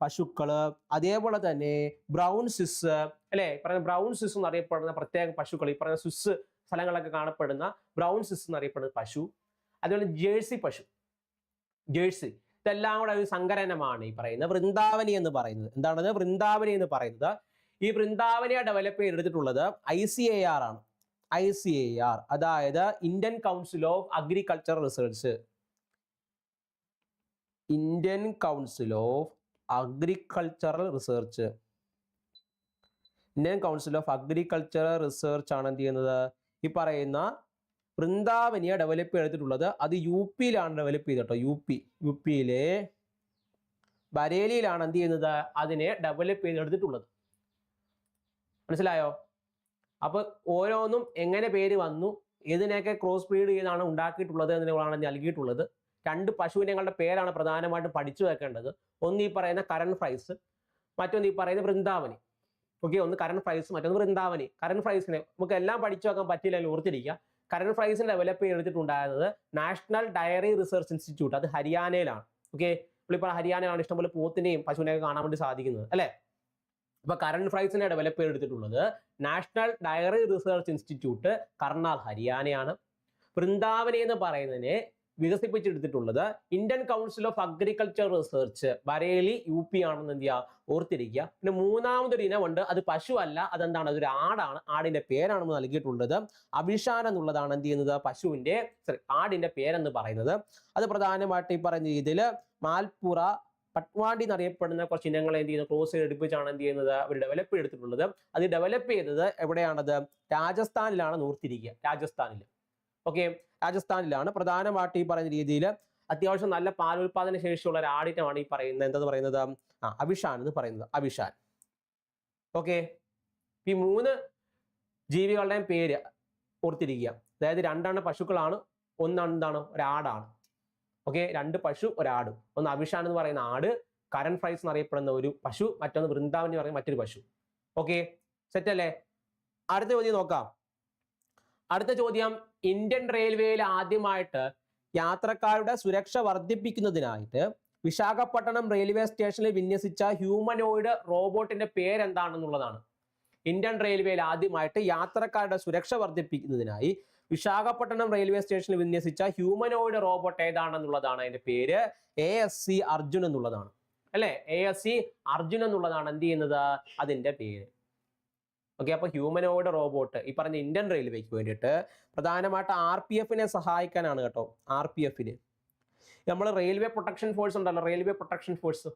പശുക്കൾ അതേപോലെ തന്നെ ബ്രൗൺ സിസ് അല്ലെ? പറയുന്ന ബ്രൗൺ സിസ് എന്നറിയപ്പെടുന്ന പ്രത്യേക പശുക്കൾ ഈ പറയുന്ന സിസ് സ്ഥലങ്ങളൊക്കെ കാണപ്പെടുന്ന ബ്രൗൺ സിസ് എന്നറിയപ്പെടുന്ന പശു അതുപോലെ ജേഴ്സി പശു. ജേഴ്സി. ഇതെല്ലാം കൂടെ ഒരു സങ്കരനമാണ് ഈ പറയുന്നത് വൃന്ദാവനി എന്ന് പറയുന്നത്. എന്താണത് വൃന്ദാവനി എന്ന് പറയുന്നത് ഈ വൃന്ദാവനിയെ ഡെവലപ്പ് ചെയ്തെടുത്തിട്ടുള്ളത് ഐ സി എ ആർ ആണ്. ഐ സി എ ആർ അതായത് Indian Council of Agriculture Research Indian Council of Agricultural Research Indian Council of Agricultural Research ആണ് എന്ത് ചെയ്യുന്നത്? ഈ പറയുന്ന വൃന്ദാവനിയെ ഡെവലപ്പ് ചെയ്തിട്ടുള്ളത് അത് യു പിയിലാണ് ഡെവലപ്പ് ചെയ്തത് കേട്ടോ യു പി. യു പിയിലെ ബരേലിയിലാണ് എന്ത് ചെയ്യുന്നത്? അതിനെ ഡെവലപ്പ് ചെയ്തെടുത്തിട്ടുള്ളത്. മനസ്സിലായോ? അപ്പൊ ഓരോന്നും എങ്ങനെ പേര് വന്നു? ഇതിനെയൊക്കെ ക്രോസ് ബ്രീഡ് ചെയ്താണ് ഉണ്ടാക്കിയിട്ടുള്ളത് എന്നുള്ളതാണ് നൽകിയിട്ടുള്ളത്. രണ്ട് പശുവിനങ്ങളുടെ പേരാണ് പ്രധാനമായിട്ടും പഠിച്ചു വെക്കേണ്ടത്. ഒന്ന് ഈ പറയുന്ന കരൺ ഫ്രൈസ് മറ്റൊന്ന് ഈ പറയുന്ന വൃന്ദാവനി. ഓക്കെ ഒന്ന് കരൺ ഫ്രൈസ് മറ്റൊന്ന് വൃന്ദാവനി. കരൺ ഫ്രൈസിനെ നമുക്ക് എല്ലാം പഠിച്ചു വെക്കാൻ പറ്റില്ല ഓർത്തിരിക്കുക. കരൺ ഫ്രൈസിനെ ഡെവലപ്പ് ചെയ്തിട്ടുണ്ടായിരുന്നത് നാഷണൽ ഡയറി റിസർച്ച് ഇൻസ്റ്റിറ്റ്യൂട്ട് അത് ഹരിയാനയിലാണ്. ഓക്കെ ഇപ്പോൾ ഹരിയാനയാണ് ഇഷ്ടംപോലെ പോത്തിനെയും പശുവിനെയൊക്കെ കാണാൻ വേണ്ടി സാധിക്കുന്നത് അല്ലെ? അപ്പൊ കറണ്ട് ഫ്രൈസിനെ develop ചെയ്തെടുത്തിട്ടുള്ളത് National Dairy Research Institute Karnal ഹരിയാനയാണ് Vrindavani എന്ന് പറയുന്നതിനെ വികസിപ്പിച്ചെടുത്തിട്ടുള്ളത് Indian Council of Agriculture Research Bareilly U P ആണെന്ന് എന്ത് ചെയ്യുക ഓർത്തിരിക്കുക. പിന്നെ മൂന്നാമതൊരു ഇനമുണ്ട്. അത് പശു അല്ല അതെന്താണ്? അതൊരു ആടാണ്. ആടിന്റെ പേരാണെന്ന് നൽകിയിട്ടുള്ളത്. അഭിഷാൻ എന്നുള്ളതാണ് എന്ത് ചെയ്യുന്നത്? പശുവിന്റെ സോറി ആടിന്റെ പേരെന്ന് പറയുന്നത്. അത് പ്രധാനമായിട്ട് ഈ പറയുന്ന രീതിയിൽ മാൽപ്പുറ പട്വാണ്ടി എന്നറിയപ്പെടുന്ന കുറച്ച് ഇനങ്ങളെ എന്ത് ചെയ്യുന്നത് ക്ലോസ് എടുപ്പിച്ചാണ് എന്ത് ചെയ്യുന്നത്? അവർ ഡെവലപ്പ് ചെയ്തിട്ടുള്ളത് അത് ഡെവലപ്പ് ചെയ്തത് എവിടെയാണത്? രാജസ്ഥാനിലാണ് നൂർത്തിരിക്കുക രാജസ്ഥാനിൽ ഓക്കെ രാജസ്ഥാനിലാണ്. പ്രധാനമായിട്ട് ഈ പറയുന്ന രീതിയിൽ അത്യാവശ്യം നല്ല പാൽ പാലുൽപാദന ശേഷിയുള്ള ഒരു ആഡിറ്റമാണ് ഈ പറയുന്നത് എന്തെന്ന് പറയുന്നത്? ആ അഭിഷാൻ എന്ന് പറയുന്നത്. അഭിഷാൻ ഓക്കെ ഈ മൂന്ന് ജീവികളുടെയും പേര് ഓർത്തിരിക്കുക. അതായത് രണ്ടെണ്ണം പശുക്കളാണ് ഒന്നെന്താണ്? ഒരാടാണ്. ഓക്കെ രണ്ട് പശു ഒരാട്. ഒന്ന് അഭിഷാൻ എന്ന് പറയുന്ന ആട് കരൺ ഫ്രൈസ് എന്നറിയപ്പെടുന്ന ഒരു പശു മറ്റൊന്ന് വൃന്ദാവൻ എന്ന് പറയുന്ന മറ്റൊരു പശു. ഓക്കെ സെറ്റ് അല്ലേ? അടുത്ത ചോദ്യം നോക്കാം. അടുത്ത ചോദ്യം ഇന്ത്യൻ റെയിൽവേയിൽ ആദ്യമായിട്ട് യാത്രക്കാരുടെ സുരക്ഷ വർദ്ധിപ്പിക്കുന്നതിനായിട്ട് വിശാഖപട്ടണം റെയിൽവേ സ്റ്റേഷനിൽ വിന്യസിച്ച ഹ്യൂമനോയിഡ് റോബോട്ടിന്റെ പേരെന്താണെന്നുള്ളതാണ്. ഇന്ത്യൻ റെയിൽവേയിൽ ആദ്യമായിട്ട് യാത്രക്കാരുടെ സുരക്ഷ വർദ്ധിപ്പിക്കുന്നതിനായി വിശാഖപട്ടണം റെയിൽവേ സ്റ്റേഷനിൽ വിന്യസിച്ച ഹ്യൂമനോയിഡ് റോബോട്ട് ഏതാണെന്നുള്ളതാണ് അതിന്റെ പേര്. എ എസ് സി അർജുൻ എന്നുള്ളതാണ്. അല്ലെ? എ എസ് സി അർജുൻ എന്നുള്ളതാണ്. എന്ത് ചെയ്യുന്നത്? അതിന്റെ പേര്. ഓക്കെ അപ്പൊ ഹ്യൂമനോയിഡ് റോബോട്ട് ഈ പറഞ്ഞ ഇന്ത്യൻ റെയിൽവേക്ക് വേണ്ടിയിട്ട് പ്രധാനമായിട്ട് ആർ പി എഫിനെ സഹായിക്കാനാണ് കേട്ടോ. ആർ പി എഫിന് നമ്മൾ റെയിൽവേ പ്രൊട്ടക്ഷൻ ഫോഴ്സ് ഉണ്ടല്ലോ. Railway Protection Force.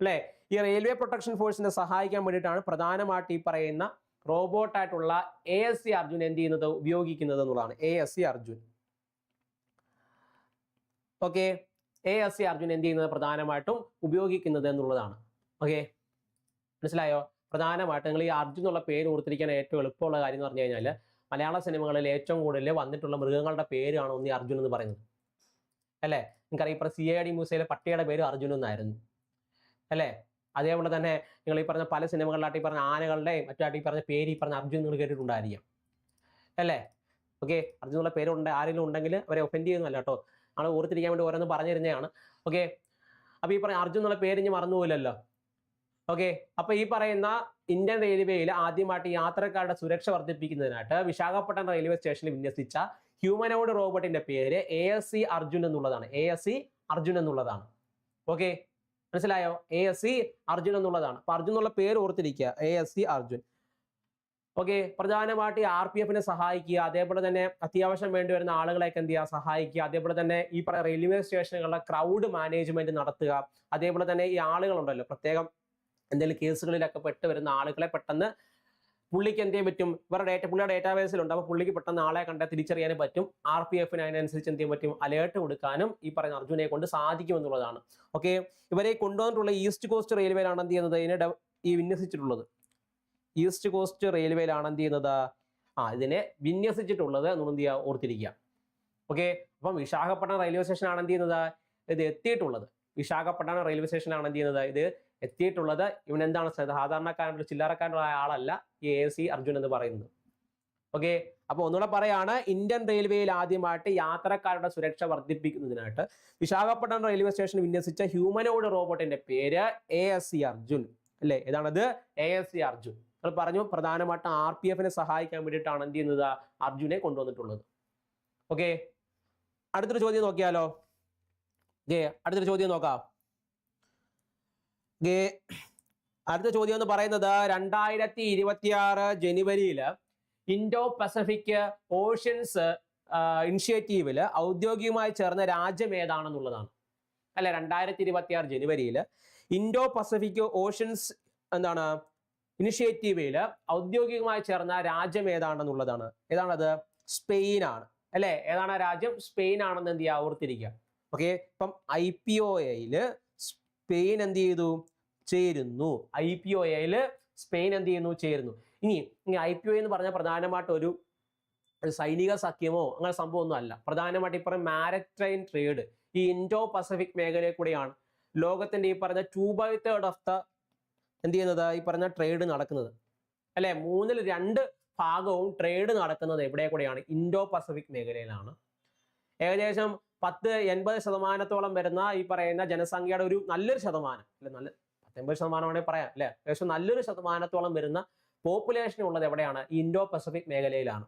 അല്ലേ? ഈ റെയിൽവേ പ്രൊട്ടക്ഷൻ ഫോഴ്സിനെ സഹായിക്കാൻ വേണ്ടിയിട്ടാണ് പ്രധാനമായിട്ട് ഈ പറയുന്ന റോബോട്ടായിട്ടുള്ള എ എസ് സി അർജുൻ എന്ത് ചെയ്യുന്നത്? ഉപയോഗിക്കുന്നത് എന്നുള്ളതാണ്. A S C Arjun. Okay A S C Arjun എന്ത് ചെയ്യുന്നത്? പ്രധാനമായിട്ടും ഉപയോഗിക്കുന്നത് എന്നുള്ളതാണ്. ഓക്കെ മനസ്സിലായോ? പ്രധാനമായിട്ട് നിങ്ങൾ ഈ അർജുൻ എന്നുള്ള പേര് ഓർത്തിരിക്കാൻ ഏറ്റവും എളുപ്പമുള്ള കാര്യം എന്ന് പറഞ്ഞു കഴിഞ്ഞാൽ മലയാള സിനിമകളിൽ ഏറ്റവും കൂടുതൽ വന്നിട്ടുള്ള മൃഗങ്ങളുടെ പേരാണ് ഒന്ന് അർജുൻ എന്ന് പറയുന്നത്. അല്ലേ? നിങ്ങൾക്കറിയാം ഇപ്പം സി എ ഡി മ്യൂസിയയിലെ പട്ടിയുടെ പേര് അർജുൻ എന്നായിരുന്നു. അല്ലേ? അതേപോലെ തന്നെ നിങ്ങൾ ഈ പറഞ്ഞ പല സിനിമകളിലായിട്ട് ഈ പറഞ്ഞ ആനകളുടെയും മറ്റായിട്ട് ഈ പറഞ്ഞ പേര് ഈ പറഞ്ഞ അർജുൻ നിങ്ങൾ കേട്ടിട്ടുണ്ടായിരിക്കാം. അല്ലേ? ഓക്കെ അർജുൻ എന്നുള്ള പേരുണ്ട് ആരെങ്കിലും ഉണ്ടെങ്കിൽ അവരെ ഒഫൻഡ് ചെയ്യുന്നല്ല കേട്ടോ. നമ്മൾ ഓർത്തിരിക്കാൻ വേണ്ടി ഓരോന്ന് പറഞ്ഞു തരുന്നതാണ് ഓക്കെ അപ്പോൾ ഈ പറഞ്ഞ അർജുൻ എന്നുള്ള പേര് ഇനി മറന്നുപോയില്ലല്ലോ ഓക്കെ അപ്പൊ ഈ പറയുന്ന ഇന്ത്യൻ റെയിൽവേയിൽ ആദ്യമായിട്ട് യാത്രക്കാരുടെ സുരക്ഷ വർദ്ധിപ്പിക്കുന്നതിനായിട്ട് വിശാഖപട്ടണം റെയിൽവേ സ്റ്റേഷനിൽ വിന്യസിച്ച ഹ്യൂമനോഡ് റോബോട്ടിന്റെ പേര് എ എസ് സി അർജുൻ എന്നുള്ളതാണ്. എ എസ് സി അർജുൻ എന്നുള്ളതാണ്. ഓക്കെ മനസ്സിലായോ? എ എസ് സി അർജുൻ എന്നുള്ളതാണ്. അപ്പൊ അർജുൻ എന്നുള്ള പേര് ഓർത്തിരിക്കുക. A S C Arjun. Okay പ്രധാനമായിട്ട് ആർ പി എഫിനെ സഹായിക്കുക. അതേപോലെ തന്നെ അത്യാവശ്യം വേണ്ടി വരുന്ന ആളുകളെയൊക്കെ എന്ത് ചെയ്യുക? സഹായിക്കുക. അതേപോലെ തന്നെ ഈ റെയിൽവേ സ്റ്റേഷനുകളിലെ ക്രൗഡ് മാനേജ്മെന്റ് നടത്തുക. അതേപോലെ തന്നെ ഈ ആളുകളുണ്ടല്ലോ. പ്രത്യേകം എന്തെങ്കിലും കേസുകളിലൊക്കെ പെട്ട് വരുന്ന ആളുകളെ പെട്ടെന്ന് പുള്ളിക്ക് എന്ത് ചെയ്യാൻ പറ്റും? ഇവരുടെ ഡേറ്റ പുള്ളിയുടെ ഡേറ്റാബേസിലുണ്ട് അപ്പോൾ പുള്ളിക്ക് പെട്ടെന്ന് ആളെ കണ്ട തിരിച്ചറിയാനും പറ്റും. ആർ പി എഫിന് അതിനനുസരിച്ച് എന്ത് ചെയ്യാൻ പറ്റും? അലേർട്ട് കൊടുക്കാനും ഈ പറയുന്ന അർജുനെ കൊണ്ട് സാധിക്കും എന്നുള്ളതാണ്. ഓക്കെ ഇവരെ കൊണ്ടുവന്നിട്ടുള്ള ഈസ്റ്റ് കോസ്റ്റ് റെയിൽവേയിലാണ് എന്ത് ചെയ്യുന്നത്? ഇതിനെ ഈ വിന്യസിച്ചിട്ടുള്ളത്. ഈസ്റ്റ് കോസ്റ്റ് റെയിൽവേയിലാണ് എന്ത് ചെയ്യുന്നത്? ആ ഇതിനെ വിന്യസിച്ചിട്ടുള്ളത് എന്ന് എന്ത് ചെയ്യുക? ഓർത്തിരിക്കുക. ഓക്കെ അപ്പം വിശാഖപട്ടണം റെയിൽവേ സ്റ്റേഷനാണ് എന്ത് ചെയ്യുന്നത്? ഇത് എത്തിയിട്ടുള്ളത്. വിശാഖപട്ടണം റെയിൽവേ സ്റ്റേഷനാണ് എന്ത് ചെയ്യുന്നത്? ഇത് എത്തിയിട്ടുള്ളത് ഇവൻ എന്താണ് സാധാരണക്കാരനുള്ള ചില്ലറക്കാരനുള്ള ആളല്ല ഈ എ സി അർജുൻ എന്ന് പറയുന്നത്. ഓക്കെ അപ്പൊ ഒന്നുകൂടെ പറയാണ് ഇന്ത്യൻ റെയിൽവേയിൽ ആദ്യമായിട്ട് യാത്രക്കാരുടെ സുരക്ഷ വർദ്ധിപ്പിക്കുന്നതിനായിട്ട് വിശാഖപട്ടണം റെയിൽവേ സ്റ്റേഷൻ വിന്യസിച്ച ഹ്യൂമനോയിഡ് റോബോട്ടിന്റെ പേര് എ എസ് സി അർജുൻ. അല്ലേ? ഏതാണത് എ എസ് സി അർജുൻ. നമ്മൾ പറഞ്ഞു പ്രധാനമായിട്ട് ആർ പി എഫിനെ സഹായിക്കാൻ വേണ്ടിയിട്ടാണ് എന്ത് ചെയ്യുന്നത്? അർജുനെ കൊണ്ടുവന്നിട്ടുള്ളത്. ഓക്കെ അടുത്തൊരു ചോദ്യം നോക്കിയാലോ? ഓക്കെ അടുത്തൊരു ചോദ്യം നോക്കാം. അടുത്ത ചോദ്യം എന്ന് പറയുന്നത് രണ്ടായിരത്തി ഇരുപത്തി ആറ് ജനുവരിയിൽ ഇൻഡോ പസഫിക് ഓഷ്യൻസ് ഇനിഷ്യേറ്റീവിൽ ഔദ്യോഗികമായി ചേർന്ന രാജ്യം ഏതാണെന്നുള്ളതാണ്. അല്ലെ? രണ്ടായിരത്തി ഇരുപത്തി ആറ് ജനുവരിയിൽ ഇൻഡോ പസഫിക് ഓഷ്യൻസ് എന്താണ്? ഇനിഷ്യേറ്റീവിൽ ഔദ്യോഗികമായി ചേർന്ന രാജ്യം ഏതാണെന്നുള്ളതാണ്. ഏതാണത്? സ്പെയിൻ ആണ് അല്ലെ? ഏതാണ് രാജ്യം? സ്പെയിൻ ആണെന്ന് എന്ത് ചെയ്യുക? ഓർത്തിരിക്കുക. ഓക്കെ? ഇപ്പം ഐ പി ഒ എയിൽ സ്പെയിൻ എന്ത് ചെയ്തു? ചേരുന്നു. ഐ പി ഒ എയിൽ സ്പെയിൻ എന്ത് ചെയ്യുന്നു? ചേരുന്നു. ഇനി ഇനി ഐ പി ഒ എന്ന് പറഞ്ഞാൽ പ്രധാനമായിട്ട് ഒരു സൈനിക സഖ്യമോ അങ്ങനെ സംഭവമൊന്നും അല്ല. പ്രധാനമായിട്ട് ഈ പറഞ്ഞ മാരറ്റൈൻ ട്രേഡ് ഈ ഇൻഡോ പസഫിക് മേഖലയിൽ കൂടെയാണ് ലോകത്തിന്റെ ഈ പറഞ്ഞ two by third of the എന്ത് ചെയ്യുന്നത്? ഈ പറഞ്ഞ ട്രേഡ് നടക്കുന്നത്. അല്ലെ? മൂന്നിൽ രണ്ട് ഭാഗവും ട്രേഡ് നടക്കുന്നത് എവിടെ കൂടെയാണ്? ഇൻഡോ പസഫിക് മേഖലയിലാണ്. ഏകദേശം പത്ത് എൺപത് ശതമാനത്തോളം വരുന്ന ഈ പറയുന്ന ജനസംഖ്യയുടെ ഒരു നല്ലൊരു ശതമാനം അല്ലെ? നല്ല പത്തൊമ്പത് ശതമാനം വേണമെങ്കിൽ പറയാം അല്ലെ? ഏകദേശം നല്ലൊരു ശതമാനത്തോളം വരുന്ന പോപ്പുലേഷൻ ഉള്ളത് എവിടെയാണ്? ഇൻഡോ പസഫിക് മേഖലയിലാണ്.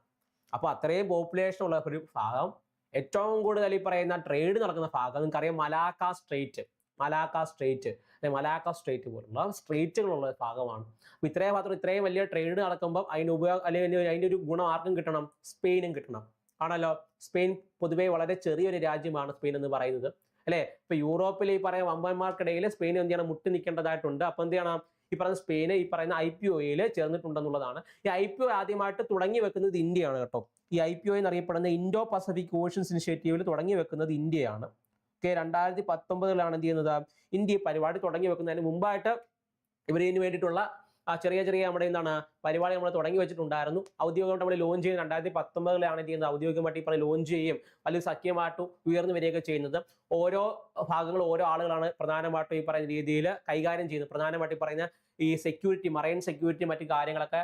അപ്പൊ അത്രയും പോപ്പുലേഷൻ ഉള്ള ഒരു ഭാഗം ഏറ്റവും കൂടുതൽ ഈ പറയുന്ന ട്രേഡ് നടക്കുന്ന ഭാഗം നിങ്ങൾക്കറിയാം മലാക്ക സ്ട്രേറ്റ് മലാക്ക സ്ട്രേറ്റ് അല്ലെ മലാക്ക സ്ട്രേറ്റ് പോലുള്ള സ്ട്രേറ്റുകളുള്ള ഭാഗമാണ്. അപ്പൊ ഇത്രയും മാത്രം ഇത്രയും വലിയ ട്രേഡ് നടക്കുമ്പോൾ അതിന് ഉപയോഗം അല്ലെങ്കിൽ അതിന്റെ ഒരു ഗുണം ആർക്കും കിട്ടണം? സ്പെയിനും കിട്ടണം. ആണല്ലോ? സ്പെയിൻ പൊതുവെ വളരെ ചെറിയൊരു രാജ്യമാണ് സ്പെയിൻ എന്ന് പറയുന്നത്. അല്ലെ? ഇപ്പൊ യൂറോപ്പിൽ ഈ പറയുന്ന വമ്പന്മാർക്കിടയിൽ സ്പെയിൻ എന്ത് ചെയ്യണം? മുട്ടി നിൽക്കേണ്ടതായിട്ടുണ്ട്. അപ്പൊ എന്ത് ചെയ്യണം? ഈ പറയുന്ന സ്പെയിന് ഈ പറയുന്ന ഐ പി ഒയിൽ ചേർന്നിട്ടുണ്ടെന്നുള്ളതാണ്. ഈ ഐ പി ഒ ആദ്യമായിട്ട് തുടങ്ങി വെക്കുന്നത് ഇന്ത്യയാണ് കേട്ടോ. ഈ ഐ പി ഒ എന്നറിയപ്പെടുന്ന ഇൻഡോ പസഫിക് ഓഷ്യൻസ് ഇനിഷ്യേറ്റീവിൽ തുടങ്ങി വെക്കുന്നത് ഇന്ത്യയാണ്. ഓക്കെ? രണ്ടായിരത്തി പത്തൊമ്പതിലാണ് എന്ത് ചെയ്യുന്നത്? ഇന്ത്യ പരിപാടി തുടങ്ങി വെക്കുന്നതിന് മുമ്പായിട്ട് ഇവരതിന് വേണ്ടിയിട്ടുള്ള ആ ചെറിയ ചെറിയ നമ്മുടെ എന്താണ് പരിപാടി നമ്മൾ തുടങ്ങി വെച്ചിട്ടുണ്ടായിരുന്നു. ഔദ്യോഗികമായിട്ട് നമ്മൾ ലോഞ്ച് ചെയ്യുന്നത് രണ്ടായിരത്തി പത്തൊമ്പതിലാണ് ചെയ്യുന്നത്? ഔദ്യോഗികമായിട്ട് പറഞ്ഞ ലോഞ്ച് ചെയ്യും അല്ലെങ്കിൽ സഖ്യമായിട്ട് ഉയർന്നു വരികയൊക്കെ ചെയ്യുന്നത്. ഓരോ ഭാഗങ്ങൾ ഓരോ ആളുകളാണ് പ്രധാനമായിട്ടും ഈ പറയുന്ന രീതിയിൽ കൈകാര്യം ചെയ്യുന്നത്. പ്രധാനമായിട്ട് പറയുന്ന ഈ സെക്യൂരിറ്റി മറൈൻ സെക്യൂരിറ്റി മറ്റു കാര്യങ്ങളൊക്കെ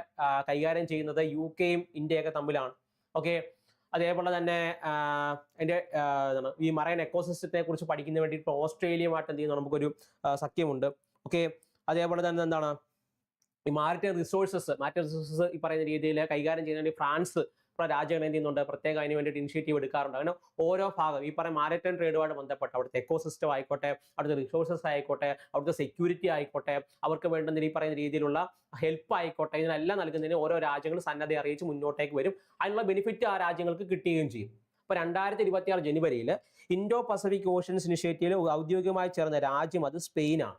കൈകാര്യം ചെയ്യുന്നത് യു കെയും ഇന്ത്യയൊക്കെ തമ്മിലാണ്. ഓക്കെ? അതേപോലെ തന്നെ എന്റെ ഈ മറൈൻ എക്കോസിസ്റ്റത്തെ കുറിച്ച് പഠിക്കുന്നതിന് വേണ്ടി ഇപ്പോൾ ഓസ്ട്രേലിയയുമായിട്ട് എന്ത് ചെയ്യുന്നു? നമുക്കൊരു സഖ്യമുണ്ട്. ഓക്കെ? അതേപോലെ തന്നെ എന്താണ് ഈ മാരിറ്റൈം റിസോഴ്സസ് മാരിറ്റൈം റിസോഴ്സസ് ഈ പറയുന്ന രീതിയിൽ കൈകാര്യം ചെയ്യാൻ വേണ്ടി ഫ്രാൻസ് ഇപ്പോൾ രാജ്യങ്ങൾ എന്ത് ചെയ്യുന്നുണ്ട്? പ്രത്യേകം അതിന് വേണ്ടിയിട്ട് ഇനിഷ്യേറ്റീവ് എടുക്കാറുണ്ട്. അങ്ങനെ ഓരോ ഭാഗം ഈ പറയുന്ന മാരിറ്റൈം ട്രേഡുമായിട്ട് ബന്ധപ്പെട്ട് അവിടുത്തെ എക്കോസിസ്റ്റം ആയിക്കോട്ടെ അവിടുത്തെ റിസോഴ്സസ് ആയിക്കോട്ടെ അവിടുത്തെ സെക്യൂരിറ്റി ആയിക്കോട്ടെ അവർക്ക് വേണ്ടുന്ന ഈ പറയുന്ന രീതിയിലുള്ള ഹെൽപ്പ് ആയിക്കോട്ടെ ഇതിനെല്ലാം നൽകുന്നതിന് ഓരോ രാജ്യങ്ങൾ സന്നദ്ധ അറിയിച്ച് മുന്നോട്ടേക്ക് വരും. അതിനുള്ള ബെനിഫിറ്റ് ആ രാജ്യങ്ങൾക്ക് കിട്ടുകയും ചെയ്യും. ഇപ്പൊ രണ്ടായിരത്തി ഇരുപത്തി ആറ് ജനുവരിയിൽ ഇൻഡോ പസഫിക് ഓഷ്യൻസ് ഇനിഷ്യേറ്റീവിൽ ഔദ്യോഗികമായി ചേർന്ന രാജ്യം അത് സ്പെയിനാണ്.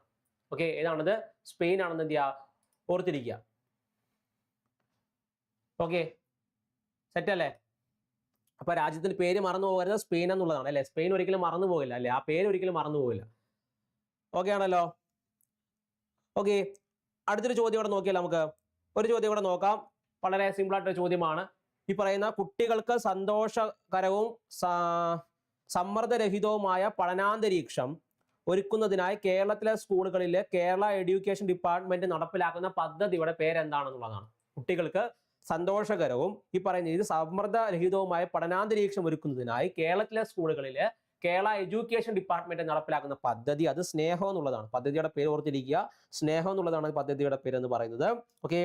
ഓക്കെ ഏതാണത്? സ്പെയിൻ ആണെന്ന് എന്ത് ചെയ്യുക ഓർത്തിരിക്കുക. ഓക്കെ സെറ്റല്ലേ അപ്പൊ രാജ്യത്തിന്റെ പേര് മറന്നു പോകരുത് സ്പെയിൻ എന്നുള്ളതാണ് അല്ലെ? സ്പെയിൻ ഒരിക്കലും മറന്നു പോകില്ല അല്ലെ? ആ പേര് ഒരിക്കലും മറന്നു പോകില്ല. ഓക്കെ ആണല്ലോ? ഓക്കെ അടുത്തൊരു ചോദ്യം കൂടെ നോക്കിയാൽ നമുക്ക്. ഒരു ചോദ്യം കൂടെ നോക്കാം. വളരെ സിമ്പിൾ ആയിട്ടൊരു ചോദ്യമാണ്. ഈ പറയുന്ന കുട്ടികൾക്ക് സന്തോഷകരവും സമ്മർദ്ദരഹിതവുമായ പഠനാന്തരീക്ഷം ഒരുക്കുന്നതിനായി കേരളത്തിലെ സ്കൂളുകളിലെ കേരള എഡ്യൂക്കേഷൻ ഡിപ്പാർട്ട്മെന്റ് നടപ്പിലാക്കുന്ന പദ്ധതിയുടെ പേരെന്താണെന്നുള്ളതാണ്. കുട്ടികൾക്ക് സന്തോഷകരവും ഈ പറയുന്ന രീതി സമ്മർദ്ദരഹിതവുമായ പഠനാന്തരീക്ഷം ഒരുക്കുന്നതിനായി കേരളത്തിലെ സ്കൂളുകളിലെ കേരള എഡ്യൂക്കേഷൻ ഡിപ്പാർട്ട്മെന്റ് നടപ്പിലാക്കുന്ന പദ്ധതി അത് സ്നേഹം എന്നുള്ളതാണ്. പദ്ധതിയുടെ പേര് ഓർത്തിരിക്കുക. സ്നേഹം എന്നുള്ളതാണ് പദ്ധതിയുടെ പേര് എന്ന് പറയുന്നത്. ഓക്കെ.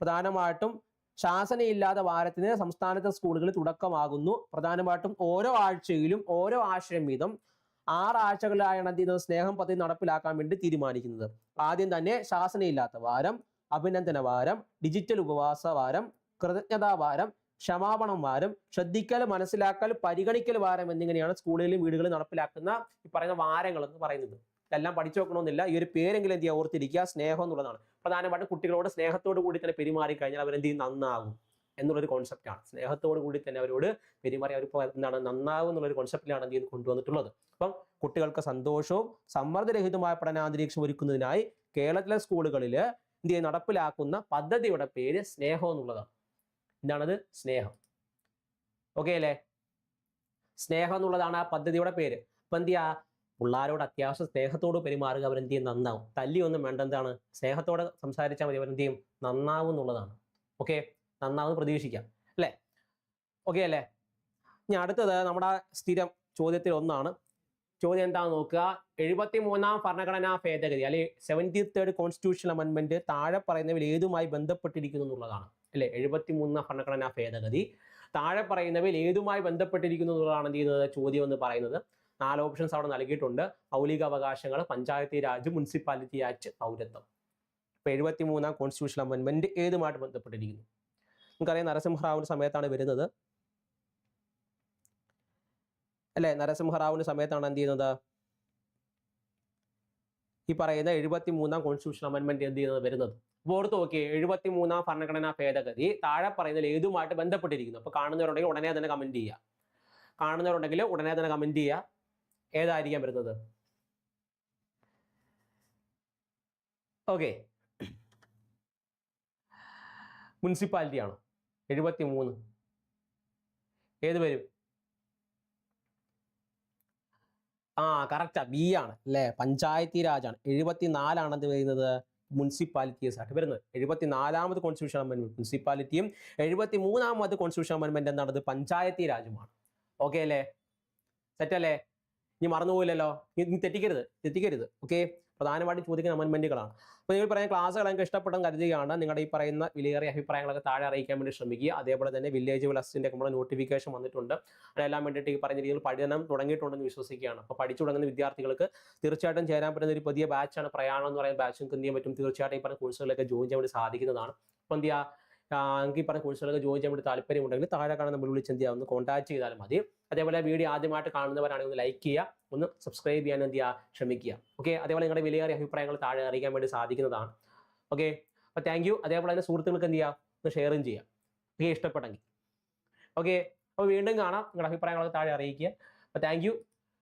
പ്രധാനമായിട്ടും ശാസനയില്ലാത്ത വാരത്തിന് സംസ്ഥാനത്തെ സ്കൂളുകളിൽ തുടക്കമാകുന്നു. പ്രധാനമായിട്ടും ഓരോ ആഴ്ചയിലും ഓരോ ആശയം വീതം ആറ് ആഴ്ചകളിലായാണ് എന്ത് ചെയ്യുന്നത്? സ്നേഹം പദ്ധതി നടപ്പിലാക്കാൻ വേണ്ടി തീരുമാനിക്കുന്നത്. ആദ്യം തന്നെ ശാസനയില്ലാത്ത വാരം അഭിനന്ദന വാരം ഡിജിറ്റൽ ഉപവാസ വാരം കൃതജ്ഞതാ വാരം ക്ഷമാപണം വാരം ശ്രദ്ധിക്കൽ മനസ്സിലാക്കൽ പരിഗണിക്കൽ വാരം എന്നിങ്ങനെയാണ് സ്കൂളുകളിലും വീടുകളിൽ നടപ്പിലാക്കുന്ന ഈ പറയുന്ന വാരങ്ങൾ എന്ന് പറയുന്നത്. ഇതെല്ലാം പഠിച്ചു വെക്കണമെന്നില്ല. ഈ ഒരു പേരെങ്കിലും എന്ത് ചെയ്യുക? ഓർത്തിരിക്കുക. സ്നേഹം എന്നുള്ളതാണ്. പ്രധാനമായിട്ടും കുട്ടികളോട് സ്നേഹത്തോട് കൂടി തന്നെ പെരുമാറി കഴിഞ്ഞാൽ അവരെന്ത് ചെയ്യും? നന്നാകും. എന്നുള്ളൊരു കോൺസെപ്റ്റാണ് സ്നേഹത്തോടു കൂടി തന്നെ അവരോട് പെരുമാറി അവർ എന്താണ് നന്നാവും എന്നുള്ളൊരു കോൺസെപ്റ്റിലാണ് എന്ത് കൊണ്ടുവന്നിട്ടുള്ളത്. അപ്പം കുട്ടികൾക്ക് സന്തോഷവും സമ്മർദ്ദരഹിതമായ പഠനാന്തരീക്ഷം ഒരുക്കുന്നതിനായി കേരളത്തിലെ സ്കൂളുകളിൽ എന്ത് നടപ്പിലാക്കുന്ന പദ്ധതിയുടെ പേര് സ്നേഹം എന്നുള്ളതാണ്. എന്താണത്? സ്നേഹം. ഓക്കെ അല്ലേ? സ്നേഹം എന്നുള്ളതാണ് ആ പദ്ധതിയുടെ പേര്. അപ്പം എന്ത് ചെയ്യാ? പിള്ളേരോട് അത്യാവശ്യം സ്നേഹത്തോട് പെരുമാറുക അവരെന്ത് ചെയ്യും? നന്നാവും. തല്ലിയൊന്നും വേണ്ട എന്താണ്? സ്നേഹത്തോടെ സംസാരിച്ചാൽ മതി. അവരെന്ത് ചെയ്യും? നന്നാവും എന്നുള്ളതാണ്. ഓക്കെ നന്നാവും പ്രതീക്ഷിക്കാം അല്ലേ? ഓക്കെ അല്ലേ? ഇനി അടുത്തത് നമ്മുടെ സ്ഥിരം ചോദ്യത്തിൽ ഒന്നാണ്. ചോദ്യം എന്താണെന്ന് നോക്കുക. എഴുപത്തി മൂന്നാം ഭരണഘടനാ ഭേദഗതി അല്ലെ സെവന്റി തേർഡ് കോൺസ്റ്റിറ്റ്യൂഷൻ അമെൻമെന്റ് താഴെ പറയുന്നവയിൽ ഏതുമായി ബന്ധപ്പെട്ടിരിക്കുന്നു എന്നുള്ളതാണ് അല്ലെ? എഴുപത്തി മൂന്നാം ഭരണഘടനാ ഭേദഗതി. താഴെ പറയുന്നവയിൽ ഏതുമായി ബന്ധപ്പെട്ടിരിക്കുന്നു എന്നുള്ളതാണ് എന്ത് ചെയ്യുന്നത്? ചോദ്യം എന്ന് പറയുന്നത്. നാല് ഓപ്ഷൻസ് അവിടെ നൽകിയിട്ടുണ്ട്. മൗലിക അവകാശങ്ങൾ പഞ്ചായത്തി രാജ് മുനിസിപ്പാലിറ്റി ആക്ട് പൗരത്വം. ഇപ്പൊ എഴുപത്തി മൂന്നാം കോൺസ്റ്റിറ്റ്യൂഷൻ അമെൻമെന്റ് ഏതുമായിട്ട് ബന്ധപ്പെട്ടിരിക്കുന്നു? നമുക്കറിയാം നരസിംഹറാവുവിന്റെ സമയത്താണ് വരുന്നത്. അല്ലെ? നരസിംഹറാവുവിന്റെ സമയത്താണ് എന്ത് ചെയ്യുന്നത്? ഈ പറയുന്ന എഴുപത്തി മൂന്നാം കോൺസ്റ്റിറ്റ്യൂഷൻ അമെൻമെന്റ് എന്ത് ചെയ്യുന്നത്? വരുന്നത്. അപ്പോൾ ഓർത്ത് നോക്കിയേ എഴുപത്തി മൂന്നാം ഭരണഘടനാ ഭേദഗതി താഴെ പറയുന്നതിൽ ഏതുമായിട്ട് ബന്ധപ്പെട്ടിരിക്കുന്നു? അപ്പൊ കാണുന്നവരുണ്ടെങ്കിൽ ഉടനെ തന്നെ കമന്റ് ചെയ്യുക. കാണുന്നവരുണ്ടെങ്കിൽ ഉടനെ തന്നെ കമന്റ് ചെയ്യുക. ഏതായിരിക്കാം വരുന്നത്? ഓക്കെ മുനിസിപ്പാലിറ്റി ആണോ എഴുപത്തി മൂന്ന് ഏത് വരും? ആ കറക്റ്റാ ബി ആണ് അല്ലേ? പഞ്ചായത്തി രാജാണ്. എഴുപത്തിനാലാണ് എന്ത് വരുന്നത്? മുനിസിപ്പാലിറ്റീസ് ആയിട്ട് വരുന്നത്. എഴുപത്തിനാലാമത് കോൺസ്റ്റിറ്റ്യൂഷൻ അമെന്റ്മെന്റ് മുനിസിപ്പാലിറ്റിയും എഴുപത്തി മൂന്നാമത് കോൺസ്റ്റിറ്റ്യൂഷൻ അമെന്റ്മെന്റ് എന്താണത് പഞ്ചായത്തി രാജുമാണ്. ഓക്കെ അല്ലേ? സെറ്റ് അല്ലേ? ഇനി മറന്നുപോയില്ലല്ലോ? ഇനി തെറ്റിക്കരുത് തെറ്റിക്കരുത്. ഓക്കെ പ്രധാനമായിട്ടും ചോദിക്കുന്ന അമെന്റ്മെന്റുകളാണ് അപ്പോൾ നിങ്ങൾ പറയുന്ന ക്ലാസ്സുകൾ നിങ്ങൾക്ക് ഇഷ്ടപ്പെട്ടെന്ന് കരുതുകയാണ്. നിങ്ങളുടെ ഈ പറയുന്ന വിലയേറിയ അഭിപ്രായങ്ങളൊക്കെ താഴെ അറിയിക്കാൻ വേണ്ടി ശ്രമിക്കുക. അതേപോലെ തന്നെ വില്ലേജ് പ്ലസിന്റെ നമ്മുടെ നോട്ടിഫിക്കേഷൻ വന്നിട്ടുണ്ട്. അതിനെല്ലാം വേണ്ടിയിട്ട് ഈ പറഞ്ഞ രീതിയിൽ പഠനം തുടങ്ങിയിട്ടുണ്ടെന്ന് വിശ്വസിക്കുകയാണ്. അപ്പോൾ പഠിച്ചു തുടങ്ങുന്ന വിദ്യാർത്ഥികൾക്ക് തീർച്ചയായിട്ടും ചേരാൻ പറ്റുന്ന ഒരു പുതിയ ബാച്ചാണ് പ്രയാണം എന്ന് പറയുന്ന ബാച്ചും എന്ത് പറ്റും? തീർച്ചയായിട്ടും ഈ പറഞ്ഞ കോഴ്സുകളിലൊക്കെ ജോയിൻ ചെയ്യാൻ വേണ്ടി സാധിക്കുന്നതാണ്. അപ്പോൾ എന്ത് ചെയ്യുക ഈ പറഞ്ഞ കോഴ്സുകളൊക്കെ ജോയിൻ ചെയ്യാൻ വേണ്ടി താല്പര്യമുണ്ടെങ്കിൽ താഴെ കാണുന്ന നമ്മൾ വിളിച്ച് എന്ത് ചെയ്യുക. ഒന്ന് കോൺടാക്ട് ചെയ്താലും മതി. അതേപോലെ വീഡിയോ ആദ്യമായിട്ട് കാണുന്നവരാണെങ്കിൽ ഒന്ന് ലൈക്ക് ചെയ്യുക. ഒന്ന് സബ്സ്ക്രൈബ് ചെയ്യാൻ എന്ത് ചെയ്യുക? ശ്രമിക്കുക. ഓക്കെ അതേപോലെ നിങ്ങളുടെ വിലയേറിയ അഭിപ്രായങ്ങൾ താഴെ അറിയിക്കാൻ വേണ്ടി സാധിക്കുന്നതാണ്. ഓക്കെ അപ്പോൾ താങ്ക് യു അതേപോലെ തന്നെ സുഹൃത്തുക്കൾക്ക് എന്ത് ചെയ്യുക? ഒന്ന് ഷെയറും ചെയ്യുക. ഓക്കെ ഇഷ്ടപ്പെട്ടെങ്കിൽ. ഓക്കെ അപ്പോൾ വീണ്ടും കാണാം. നിങ്ങളുടെ അഭിപ്രായങ്ങളൊക്കെ താഴെ അറിയിക്കുക. അപ്പോൾ താങ്ക്